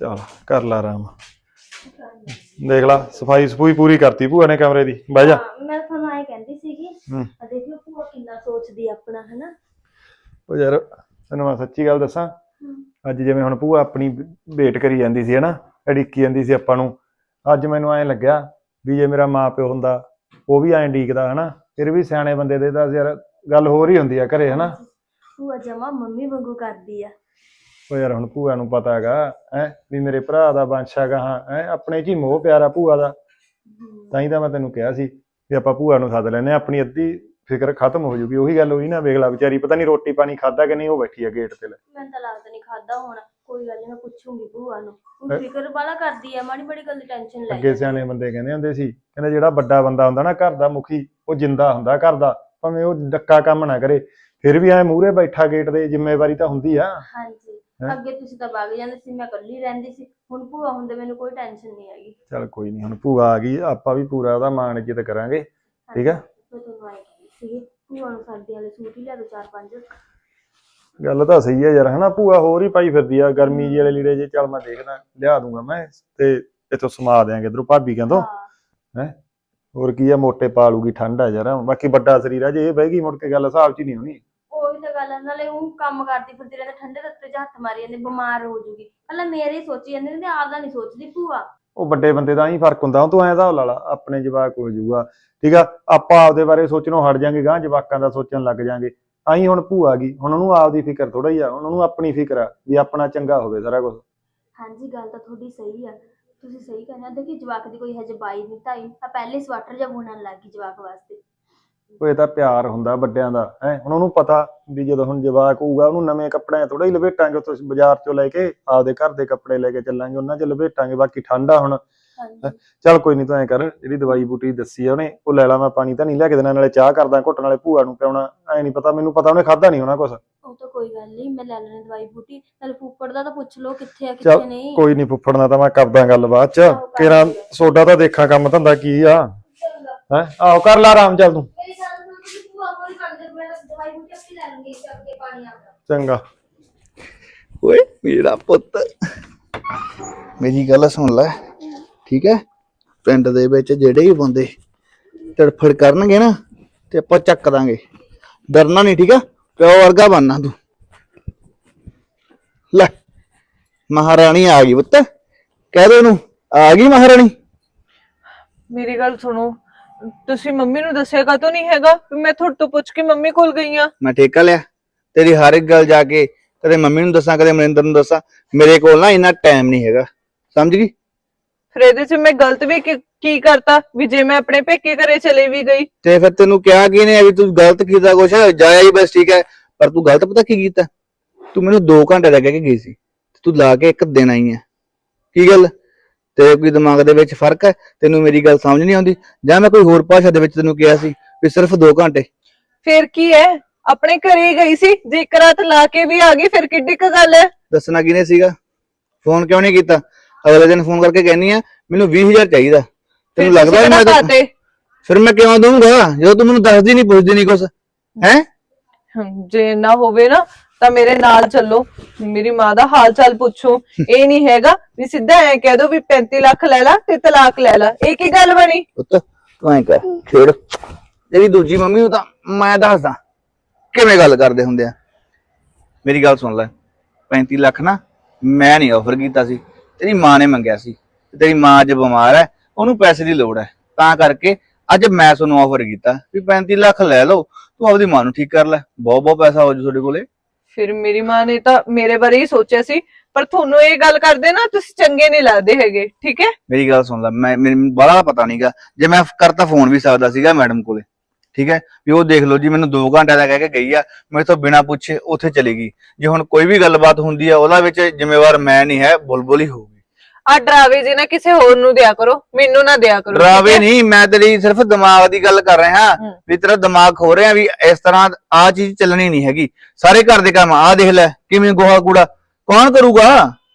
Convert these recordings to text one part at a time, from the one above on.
ਚਲ ਕਰ ਲਾ ਆਰਾਮ। ਦੇਖ ਲਾ ਸਫ਼ਾਈ ਸਫੂਈ ਪੂਰੀ ਕਰਤੀ ਭੂਆ ਨੇ ਕਮਰੇ ਦੀ। ਬਹਿ ਜਾ। ਹਾਂ, ਮੈਂ ਤੁਹਾਨੂੰ ਐ ਕਹਿੰਦੀ ਸੀਗੀ ਹੂੰ। ਆ ਦੇਖਿਓ ਭੂਆ ਕਿੰਨਾ ਸੋਚਦੀ ਆ ਆਪਣਾ ਹਨਾ? ਉਹ ਯਾਰ ਤੈਨੂੰ ਮੈਂ ਸੱਚੀ ਗੱਲ ਦੱਸਾਂ ਅੱਜ ਜਿਵੇਂ ਹੁਣ ਭੂਆ ਆਪਣੀ ਵੇਟ ਕਰੀ ਜਾਂਦੀ ਸੀ ਹਨਾ? ਅੜਿੱਕੀ ਜਾਂਦੀ ਸੀ ਆਪਾਂ ਨੂੰ। ਅੱਜ ਮੈਨੂੰ ਐਂ ਲੱਗਿਆ ਵੀ ਜੇ ਮੇਰਾ ਮਾਂ ਪਿਓ ਹੁੰਦਾ ਉਹ ਵੀ ਐਂ ਡੀਕਦਾ ਹਨਾ? ਫਿਰ ਵੀ ਸਿਆਣੇ ਬੰਦੇ ਦੇ ਤਾਂ ਯਾਰ ਗੱਲ ਹੋਰ ਹੀ ਹੁੰਦੀ ਆ ਘਰੇ ਹਨਾ? ਭੂਆ ਜਮਾ ਮੰਮੀ ਵਾਂਗੂ ਕਰਦੀ ਆ। ਉਹ ਯਾਰ ਹੁਣ ਭੂਆ ਨੂੰ ਪਤਾ ਹੈਗਾ ਹੈ ਵੀ ਮੇਰੇ ਭਰਾ ਦਾ ਵੰਸ਼ ਹੈਗਾ ਹਾਂ ਹੈ ਆਪਣੇ 'ਚ ਹੀ ਮੋਹ ਪਿਆਰਾ ਭੂਆ ਦਾ। ਤਾਂ ਹੀ ਤਾਂ ਮੈਂ ਤੈਨੂੰ ਕਿਹਾ ਸੀ ਵੀ ਆਪਾਂ ਭੂਆ ਨੂੰ ਸੱਦ ਲੈਨੇ ਆਪਣੀ ਅੱਧੀ ਫਿਕਰ ਖਤਮ ਹੋ ਜੂਗੀ ਉਹੀ ਗੱਲ ਹੋਈ ਨਾ ਵੇਖ ਲਾ ਵਿਚਾਰੀ ਪਤਾ ਨਹੀਂ ਰੋਟੀ ਪਾਣੀ ਖਾਦਾ ਕਿ ਨਹੀਂ ਉਹ ਬੈਠੀ ਆ ਗੇਟ ਤੇ ਲੈ। ਮੈਨੂੰ ਤਾਂ ਲੱਗਦਾ ਨਹੀਂ ਖਾਦਾ ਹੋਣਾ ਕੋਈ ਗੱਲ ਨਹੀਂ ਮੈਂ ਪੁੱਛੂੰਗੀ ਭੂਆ ਨੂੰ। ਉਹ ਫਿਕਰ ਵਾਲਾ ਕਰਦੀ ਆ ਮਾੜੀ ਬੜੀ ਗੱਲ ਦੀ ਟੈਨਸ਼ਨ ਲੈ ਅੱਗੇ ਸਿਆਣੇ ਬੰਦੇ ਕਹਿੰਦੇ ਹੁੰਦੇ ਸੀ ਕਹਿੰਦੇ ਜਿਹੜਾ ਵੱਡਾ ਬੰਦਾ ਹੁੰਦਾ ਨਾ ਘਰ ਦਾ ਮੁਖੀ ਉਹ ਜਿੰਦਾ ਹੁੰਦਾ ਘਰ ਦਾ ਭਾਵੇਂ ਉਹ ਡੱਕਾ ਕੰਮ ਨਾ ਕਰੇ ਫਿਰ ਵੀ ਐ ਮੂਹਰੇ ਬੈਠਾ ਗੇਟ ਦੇ ਜ਼ਿੰਮੇਵਾਰੀ ਤਾਂ ਹੁੰਦੀ ਆ। ਹਾਂਜੀ। ਹੈਂ? ਅੱਗੇ ਤੁਸੀਂ ਤਾਂ ਵਗ ਜਾਂਦੇ ਸੀ ਮੈਂ ਇਕੱਲੀ ਰਹਿੰਦੀ ਸੀ ਹੁਣ ਭੂਆ ਹੁੰਦੇ ਮੈਨੂੰ ਕੋਈ ਟੈਨਸ਼ਨ ਨਹੀਂ ਹੈਗੀ। ਚਲ ਕੋਈ ਨਹੀਂ ਹੁਣ ਭੂਆ ਆ ਗਈ ਆਪਾਂ ਵੀ ਪੂਰਾ ਉਹਦਾ ਮਾਣ ਇੱਜ਼ਤ ਕਰਾਂਗੇ ਠੀਕ ਆ? ਮੈਂ ਤੁਹਾਨੂੰ ਆਏ ਕਹਿੰਦੀ ਸੀ ਭੂਆ ਨੂੰ ਸਰਦੀ ਵਾਲੇ ਸੂਟ ਹੀ ਲਿਆ ਦੋ ਚਾਰ ਪੰਜ। ਗੱਲ ਤਾਂ ਸਹੀ ਹੈ ਯਾਰ ਹਨਾ ਭੂਆ ਹੋਰ ਹੀ ਪਾਈ ਫਿਰਦੀ ਆ ਗਰਮੀ ਜੀ ਵਾਲੇ ਲੀੜੇ ਜੇ ਚੱਲ ਮੈਂ ਦੇਖਦਾ ਲਿਆ ਦੂੰਗਾ ਮੈਂ ਤੇ ਇੱਥੋਂ ਸਮਾ ਦਿਆਂਗੇ ਇਧਰੋਂ ਭਾਬੀ ਕਹਿੰਦੋ ਹਾਂ। ਹੋਰ ਕੀ ਆ ਮੋਟੇ ਪਾ ਲੂਗੀ ਠੰਡ ਆ ਯਾਰ ਬਾਕੀ ਵੱਡਾ ਸਰੀਰ ਆ ਜੇ ਇਹ ਬਹਿ ਗਈ ਮੁੜ ਕੇ ਗੱਲ ਹਿਸਾਬ 'ਚ ਹੀ ਨਹੀਂ ਹੋਣੀ। ਗੱਲ ਨਾਲੇ ਉਹ ਕੰਮ ਕਰਦੀ ਫਿਰਦੀ ਰਹਿੰਦੇ ਠੰਡੇ ਰੱਤੇ 'ਚ ਹੱਥ ਮਾਰੀ ਜਾਂਦੇ ਬਿਮਾਰ ਹੋ ਜੂਗੀ। ਪਹਿਲਾਂ ਮੇਰੇ ਹੀ ਸੋਚੀ ਜਾਂਦੇ ਨੇ ਤੇ ਆਪਦਾ ਨਹੀਂ ਸੋਚਦੀ ਭੂਆ। ਉਹ ਵੱਡੇ ਬੰਦੇ ਦਾ ਹੀ ਫ਼ਰਕ ਹੁੰਦਾ ਉਹ ਤੂੰ ਐਂ ਹਿਸਾਬ ਲਾ ਲਾ ਆਪਣੇ ਜਵਾਕ ਹੋ ਜਾਊਗਾ। ਠੀਕ ਆ ਆਪਾਂ ਆਪਦੇ ਬਾਰੇ ਸੋਚਣੋਂ ਹਟ ਜਾਾਂਗੇ ਗਾਂ ਜਵਾਕਾਂ ਦਾ ਸੋਚਣ ਲੱਗ ਜਾਾਂਗੇ। ਆਈ ਹੁਣ ਭੂਆ ਗਈ ਹੁਣ ਉਹਨੂੰ ਆਪਦੀ ਫਿਕਰ ਥੋੜਾ ਹੀ ਆ ਉਹਨਾਂ ਨੂੰ ਆਪਣੀ ਫਿਕਰ ਆ ਵੀ ਆਪਣਾ ਚੰਗਾ ਹੋਵੇ ਸਾਰਾ ਕੁਝ ਹਾਂਜੀ ਗੱਲ ਤਾਂ ਤੁਹਾਡੀ ਸਹੀ ਆ। ਤੁਸੀਂ ਸਹੀ ਕਹਿੰਦੇ ਦੇਖੀ ਜਵਾਕ ਦੀ ਕੋਈ ਹਜੇ ਬਾਈ ਨਹੀਂ ਤਾਈ ਆ ਪਹਿਲੇ ਸਵਾਟਰ ਜਿਹਾ ਬੁਣਨ ਲੱਗ ਜਵਾਕ ਵਾਸਤੇ। ਉਹ ਇਹ ਤਾਂ ਪਿਆਰ ਹੁੰਦਾ ਵੱਡਿਆਂ ਦਾ ਹੈ? ਹੁਣ ਉਹਨੂੰ ਪਤਾ ਵੀ ਜਦੋਂ ਹੁਣ ਜਵਾਕ ਹੋਊਗਾ ਉਹਨੂੰ ਨਵੇਂ ਕੱਪੜਿਆਂ ਥੋੜਾ ਹੀ ਲਪੇਟਾਂਗੇ ਉੱਥੋਂ ਬਾਜ਼ਾਰ ਚੋਂ ਲੈ ਕੇ ਆਪਦੇ ਘਰ ਦੇ ਕੱਪੜੇ ਲੈ ਕੇ ਚੱਲਾਂਗੇ ਉਹਨਾਂ 'ਚ ਲਪੇਟਾਂਗੇ ਬਾਕੀ ਠੰਡਾ ਹੁਣ। ਚੱਲ ਕੋਈ ਨਹੀਂ ਤੂੰ ਐਂ ਕਰ ਜਿਹੜੀ ਦਵਾਈ ਬੂਟੀ ਦੱਸੀ ਆ ਉਹਨੇ ਉਹ ਲੈ ਲਾ ਮੈਂ ਪਾਣੀ ਤਾਂ ਨਹੀਂ ਲਿਆ ਕੇ ਦੇਣਾ ਨਾਲੇ ਚਾਹ ਕਰਦਾ ਘੁੱਟ ਨਾਲੇ ਭੂਆ ਨੂੰ ਪਿਆਉਣਾ ਐ ਨਹੀਂ ਪਤਾ ਮੈਨੂੰ ਪਤਾ ਉਹਨੇ ਖਾਦਾ ਨਹੀਂ ਹੋਣਾ ਕੁਛ। ਉਹ ਤਾਂ ਕੋਈ ਗੱਲ ਨਹੀਂ ਮੈਂ ਲੈ ਲੈਣੀ ਦਵਾਈ ਬੂਟੀ ਨਾਲੇ ਫੂਫੜ ਦਾ ਤਾਂ ਪੁੱਛ ਲਓ ਕਿੱਥੇ ਆ ਕਿੱਥੇ ਨਹੀਂ। ਕੋਈ ਨਹੀਂ ਫੁੱਫੜਨਾ ਤਾਂ ਮੈਂ ਕਰਦਾ ਗੱਲ ਬਾਅਦ ਚ ਲਿਓ। ਸੋਡਾ ਤਾਂ ਦੇਖਾਂ ਕੰਮ ਧੰਦਾ ਕੀ ਆ। ਹੈ? ਆਹੋ ਕਰ ਲਾ ਆਰਾਮ ਚੱਲ ਤੂੰ। ਮੇਰੀ ਗੱਲ ਸੁਣੋ ਤੁਸੀਂ ਭੂਆ ਕੋਲ ਕਰਦੇ ਮੈਂ ਦਵਾਈ ਬੂਟੀ ਆਪੇ ਲੈ ਲੂੰਗੀ ਚੱਕ ਕੇ ਪਾਣੀ ਆਉਂਦਾ। ਚੰਗਾ। ਓਏ ਮੇਰਾ ਪੁੱਤ। ਮੇਰੀ ਗੱਲ ਸੁਣ ਲੈ ਠੀਕ ਹੈ? ਪਿੰਡ ਦੇ ਵਿੱਚ ਜਿਹੜੇ ਵੀ ਬੰਦੇ ਤੜਫੜ ਕਰਨਗੇ ਨਾ ਤੇ ਆਪਾਂ ਚੱਕ ਦਾਂਗੇ। ਡਰਨਾ ਨਹੀਂ ਠੀਕ ਆ ਪਿਓ ਵਰਗਾ ਬਣਨਾ ਤੂੰ। ਲੈ ਮਹਾਰਾਣੀ ਆ ਗਈ ਪੁੱਤ। ਕਹਿ ਦੇ ਉਹਨੂੰ ਆ ਗਈ ਮਹਾਰਾਣੀ? ਮੇਰੀ ਗੱਲ ਸੁਣੋ ਤੁਸੀਂ ਮੰਮੀ ਨੂੰ ਦੱਸਿਆ ਕਾਤੋਂ ਨਹੀਂ ਹੈਗਾ? ਵੀ ਮੈਂ ਤੁਹਾਡੇ ਤੋਂ ਪੁੱਛ ਕੇ ਮੰਮੀ ਕੋਲ ਗਈ ਆ। ਮੈਂ ਠੇਕਾ ਲਿਆ। ਤੇਰੀ ਹਰ ਇੱਕ ਗੱਲ ਜਾ ਕੇ ਕਦੇ ਮੰਮੀ ਨੂੰ ਦੱਸਾਂ ਕਦੇ ਮਨਿੰਦਰ ਨੂੰ ਦੱਸਾਂ। ਮੇਰੇ ਕੋਲ ਨਾ ਇੰਨਾ ਟਾਈਮ ਨਹੀਂ ਹੈਗਾ। ਸਮਝ ਗਈ? ਫਿਰ ਇਹਦੇ 'ਚ ਮੈਂ ਗਲਤ ਵੀ ਕੀ- ਕੀ ਕਰਤਾ? ਵੀ ਜੇ ਮੈਂ ਆਪਣੇ ਪੇਕੇ ਘਰੇ ਚਲੇ ਵੀ ਗਈ। ਤੇ ਫਿਰ ਤੈਨੂੰ ਕਿਹਾ ਕੀ ਨੇ ਵੀ ਤੂੰ ਗਲਤ ਕੀਤਾ ਕੁਛ? ਜਾਇਆ ਹੀ ਬਸ ਠੀਕ ਹੈ। ਪਰ ਤੂੰ ਗਲਤ ਪਤਾ ਕੀ ਕੀਤਾ? ਤੂੰ ਮੈਨੂੰ 2 ਘੰਟੇ ਲੱਗੇ ਕੇ ਗਈ ਸੀ। ਤੇ ਤੂੰ ਲਾ ਕੇ ਇੱਕ ਦਿਨ ਆਈ ਹੈ। ਕੀ ਗੱਲ? ਤੇਰੇ ਕੋਈ ਦਿਮਾਗ ਦੇ ਵਿੱਚ ਫ਼ਰਕ ਹੈ? ਤੈਨੂੰ ਮੇਰੀ ਗੱਲ ਸਮਝ ਨਹੀਂ ਆਉਂਦੀ? ਜਾਂ ਮੈਂ ਕੋਈ ਹੋਰ ਭਾਸ਼ਾ ਦੇ ਵਿੱਚ ਤੈਨੂੰ ਕਿਹਾ ਸੀ ਵੀ ਸਿਰਫ 2 ਘੰਟੇ? ਫਿਰ ਕੀ ਹੈ? ਆਪਣੇ ਘਰੇ ਗਈ ਸੀ ਜੇ ਇੱਕ ਰਾਤ ਲਾ ਕੇ ਵੀ ਆ ਗਈ ਫਿਰ ਕਿੱਡੀ ਕੁ ਗੱਲ ਹੈ? ਦੱਸਣਾ ਕਿਹਨੇ ਸੀਗਾ? ਫੋਨ ਕਿਉਂ ਨਹੀਂ ਕੀਤਾ? ਅਗਲੇ ਦਿਨ ਫੋਨ ਕਰਕੇ ਕਹਿਨੀ ਆ ਮੈਨੂੰ 20000 ਚਾਹੀਦਾ। ਤੈਨੂੰ ਲੱਗਦਾ ਵੀ ਮੈਂ ਤਾਂ-? ਫਿਰ ਮੈਂ ਕਿਉਂ ਦਊਂਗਾ? ਜਦੋਂ ਤੂੰ ਮੈਨੂੰ ਦੱਸਦੀ ਨਹੀਂ ਪੁੱਛਦੀ ਨਹੀਂ ਕੁਛ। ਹੈ? ਜੇ ਨਾ ਹੋਵੇ ਨਾ ਤਾਂ ਮੇਰੇ ਨਾਲ ਚੱਲੋ। ਮੇਰੀ ਮਾਂ ਦਾ ਹਾਲ ਚਾਲ ਪੁੱਛੋ। ਇਹ ਨਹੀਂ ਹੈਗਾ ਵੀ ਸਿੱਧਾ ਐ ਕਹਿ ਦੋ ਵੀ 35 ਲੱਖ ਲੈ ਲੈ ਤੇ ਤਲਾਕ ਲੈ ਲੈ। ਇਹ ਕੀ ਗੱਲ ਬਣੀ? ਪੁੱਤ, ਤੂੰ ਐਂ ਕਰ ਛੇੜ ਤੇਰੀ ਦੂਜੀ ਮੰਮੀ ਨੂੰ ਤਾਂ ਮੈਂ ਦੱਸਦਾ, ਕਿਵੇਂ ਗੱਲ ਕਰਦੇ ਹੁੰਦੇ ਆ। ਮੇਰੀ ਗੱਲ ਸੁਣ ਲੈ 35 ਲੱਖ ਨਾ ਮੈਂ ਨਹੀਂ ਆਫਰ ਕੀਤਾ ਸੀ, ਤੇਰੀ ਮਾਂ ਨੇ ਮੰਗਿਆ ਸੀ। ਤੇ ਤੇਰੀ ਮਾਂ ਅੱਜ ਬਿਮਾਰ ਹੈ ਉਹਨੂੰ ਪੈਸੇ ਦੀ ਲੋੜ ਹੈ ਤਾਂ ਕਰਕੇ ਅੱਜ ਮੈਂ ਤੁਹਾਨੂੰ ਆਫਰ ਕੀਤਾ ਵੀ 35 ਲੱਖ ਲੈ ਲਓ, ਤੂੰ ਆਪਦੀ ਮਾਂ ਨੂੰ ਠੀਕ ਕਰ ਲੈ। ਬਹੁਤ ਬਹੁਤ ਪੈਸਾ ਹੋ ਜੂ ਤੁਹਾਡੇ ਕੋਲੇ। ਫਿਰ ਮੇਰੀ ਮਾਂ ਨੇ ਤਾਂ ਮੇਰੇ ਬਾਰੇ ਹੀ ਸੋਚਿਆ ਸੀ, ਪਰ ਤੁਹਾਨੂੰ ਇਹ ਗੱਲ ਕਰਦੇ ਨਾ, ਤੁਸੀਂ ਚੰਗੇ ਨਹੀਂ ਲੱਗਦੇ ਹੈਗੇ, ਠੀਕ ਹੈ? ਮੇਰੀ ਗੱਲ ਸੁਣ ਲੈ, ਮੈਂ, ਮੈਨੂੰ ਬੜਾ ਪਤਾ ਨਹੀਂਗਾ ਜੇ ਮੈਂ ਕਰਤਾ ਫੋਨ ਵੀ ਸਕਦਾ ਸੀਗਾ ਮੈਡਮ ਕੋਲੇ, ਠੀਕ ਹੈ? ਵੀ ਉਹ ਦੇਖ ਲਓ ਜੀ, ਮੈਨੂੰ 2 ਘੰਟੇ ਦਾ ਕਹਿ ਕੇ ਗਈ ਆ, ਮੇਰੇ ਤੋਂ ਬਿਨਾ ਪੁੱਛੇ ਉੱਥੇ ਚਲੀ ਗਈ। ਜੇ ਹੁਣ ਕੋਈ ਵੀ ਗੱਲਬਾਤ ਹੁੰਦੀ ਆ, ਉਹਦਾ ਵਿੱਚ ਜ਼ਿੰਮੇਵਾਰ ਮੈਂ ਨਹੀਂ ਹੈ, ਬੁਲਬੁਲ ਹੀ ਹੋਊਗੀ। ਆ ਡਰਾਵੇ ਜੇ ਨਾ ਕਿਸੇ ਹੋਰ ਨੂੰ ਦਿਆ ਕਰੋ ਮੈਨੂੰ ਨਾ ਦਿਆ ਕਰੋ ਠੀਕ ਡਰਾਵੇ ਹੈ? ਨਹੀਂ ਮੈਂ ਤੇਰੀ ਸਿਰਫ ਦਿਮਾਗ ਦੀ ਗੱਲ ਕਰ ਰਿਹਾ ਹੂੰ। ਵੀ ਤੇਰਾ ਦਿਮਾਗ ਖੋ ਰਿਹਾ ਵੀ ਇਸ ਤਰ੍ਹਾਂ ਆ ਚੀਜ਼ ਚੱਲਣੀ ਨਹੀਂ ਹੈਗੀ ਸਾਰੇ ਘਰ ਦੇ ਕੰਮ ਆ ਦੇਖ ਲੈ ਕਿਵੇਂ ਗੋਹਾ ਕੂੜਾ ਕੌਣ ਕਰੂਗਾ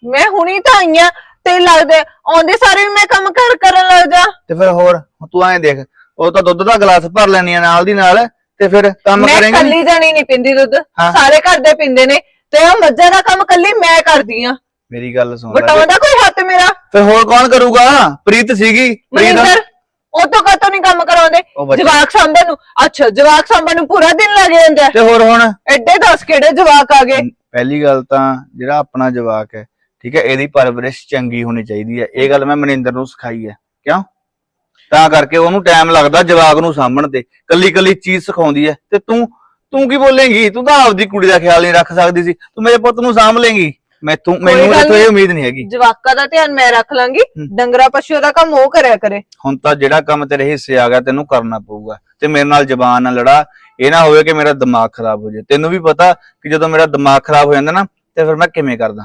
ਮੈਂ ਹੁਣੀ ਤਾਂ ਆਈਆਂ ਤੇ ਲੱਗਦਾ ਆਉਂਦੇ ਸਾਰੇ ਵੀ ਮੈਂ ਕੰਮ ਕਰ ਕਰਨ ਲੱਗ ਜਾ ਤੇ ਫਿਰ ਹੋਰ ਤੂੰ ਐਂ ਦੇਖ ਉਹ ਤਾਂ ਦੁੱਧ ਦਾ ਗਲਾਸ ਭਰ ਲੈਣੀ ਆ ਨਾਲ ਦੀ ਨਾਲ ਤੇ ਫਿਰ ਕੰਮ ਮੈਂ ਕਰੇਂਗੀ? ਕੱਲੀ ਜਣੀ ਨਹੀਂ ਪਿੰਦੀ ਦੁੱਧ ਹਾਂ। ਸਾਰੇ ਘਰ ਦੇ ਪਿੰਦੇ ਨੇ ਤੇ ਉਹ ਮੱਝਾਂ ਦਾ ਕੰਮ ਕੱਲੀ ਮੈਂ ਕਰਦੀ ਆ ਮੇਰੀ ਗੱਲ ਸੁਣ ਲੈ ਬਟਾਉਂਦਾ ਕੋਈ ਹੱਥ ਮੇਰਾ? ਫਿਰ ਹੋਰ ਕੌਣ ਕਰੂਗਾ? ਪ੍ਰੀਤ ਸੀਗੀ ਪ੍ਰੀਤ ਮਨਿੰਦਰ ਉਹ ਤੋਂ ਕਾਤੋਂ ਨਹੀਂ ਕੰਮ ਕਰਾਉਂਦੇ? ਉਹ ਬੱਚੇ- ਜਵਾਕ ਸਾਂਭਣ ਨੂੰ ਅੱਛਾ ਜਵਾਕ ਸਾਂਭਣ ਨੂੰ ਪੂਰਾ ਦਿਨ ਲੱਗ ਜਾਂਦਾ। ਹੈ। ਤੇ ਹੋਰ ਹੁਣ? ਐਡੇ ਦਸ ਕਿਹੜੇ ਜਵਾਕ ਆ ਗਏ? ਪਹਿਲੀ ਗੱਲ ਤਾਂ ਜਿਹੜਾ ਆਪਣਾ ਜਵਾਕ ਹੈ ਠੀਕ ਹੈ ਇਹਦੀ ਪਰਵਰਿਸ਼ ਚੰਗੀ ਹੋਣੀ ਚਾਹੀਦੀ ਹੈ। ਇਹ ਗੱਲ ਮੈਂ ਮਨਿੰਦਰ ਨੂੰ ਸਿਖਾਈ ਹੈ। ਕਿਉਂ? ਤਾਂ ਕਰਕੇ ਉਹਨੂੰ ਟਾਈਮ ਲੱਗਦਾ ਜਵਾਕ ਨੂੰ ਸਾਂਭਣ ਤੇ। ਕੱਲੀ ਕੱਲੀ ਚੀਜ਼ ਸਿਖਾਉਂਦੀ ਹੈ। ਤੇ ਤੂੰ ਤੂੰ ਕੀ ਬੋਲੇਂਗੀ? ਤੂੰ ਤਾਂ ਆਪਦੀ ਕੁੜੀ ਦਾ ਖਿਆਲ ਨਹੀਂ ਰੱਖ ਸਕਦੀ ਸੀ। ਤੂੰ ਮੇਰੇ ਪੁੱਤ ਨੂੰ ਸਾਂਭ ਲੇਂਗੀ। ਮੈਥੋਂ ਮੈਨੂੰ ਗੱਲ ਇੱਥੋਂ ਇਹ ਨਹੀਂ। ਉਮੀਦ ਨਹੀਂ ਹੈਗੀ। ਜਵਾਕਾਂ ਦਾ ਧਿਆਨ ਮੈਂ ਰੱਖ ਲਾਂਗੀ। ਡੰਗਰਾ ਪਸ਼ੂ ਦਾ ਕੰਮ ਉਹ ਕਰਿਆ ਕਰੇ। ਹੁਣ ਤਾਂ ਜਿਹੜਾ ਕੰਮ ਤੇਰੇ ਹਿੱਸੇ ਆ ਗਿਆ ਤੈਨੂੰ ਕਰਨਾ ਪਊਗਾ। ਤੇ ਮੇਰੇ ਨਾਲ ਜ਼ਬਾਨ ਨਾਲ ਲੜਾ। ਇਹ ਨਾ ਹੋਵੇ ਕਿ ਮੇਰਾ ਦਿਮਾਗ ਖਰਾਬ ਹੋ ਜਾਏ। ਤੈਨੂੰ ਵੀ ਪਤਾ ਕਿ ਜਦੋਂ ਮੇਰਾ ਦਿਮਾਗ ਖਰਾਬ ਹੋ ਜਾਂਦਾ ਨਾ ਤੇ ਫਿਰ ਮੈਂ ਕਿਵੇਂ ਕਰਦਾ?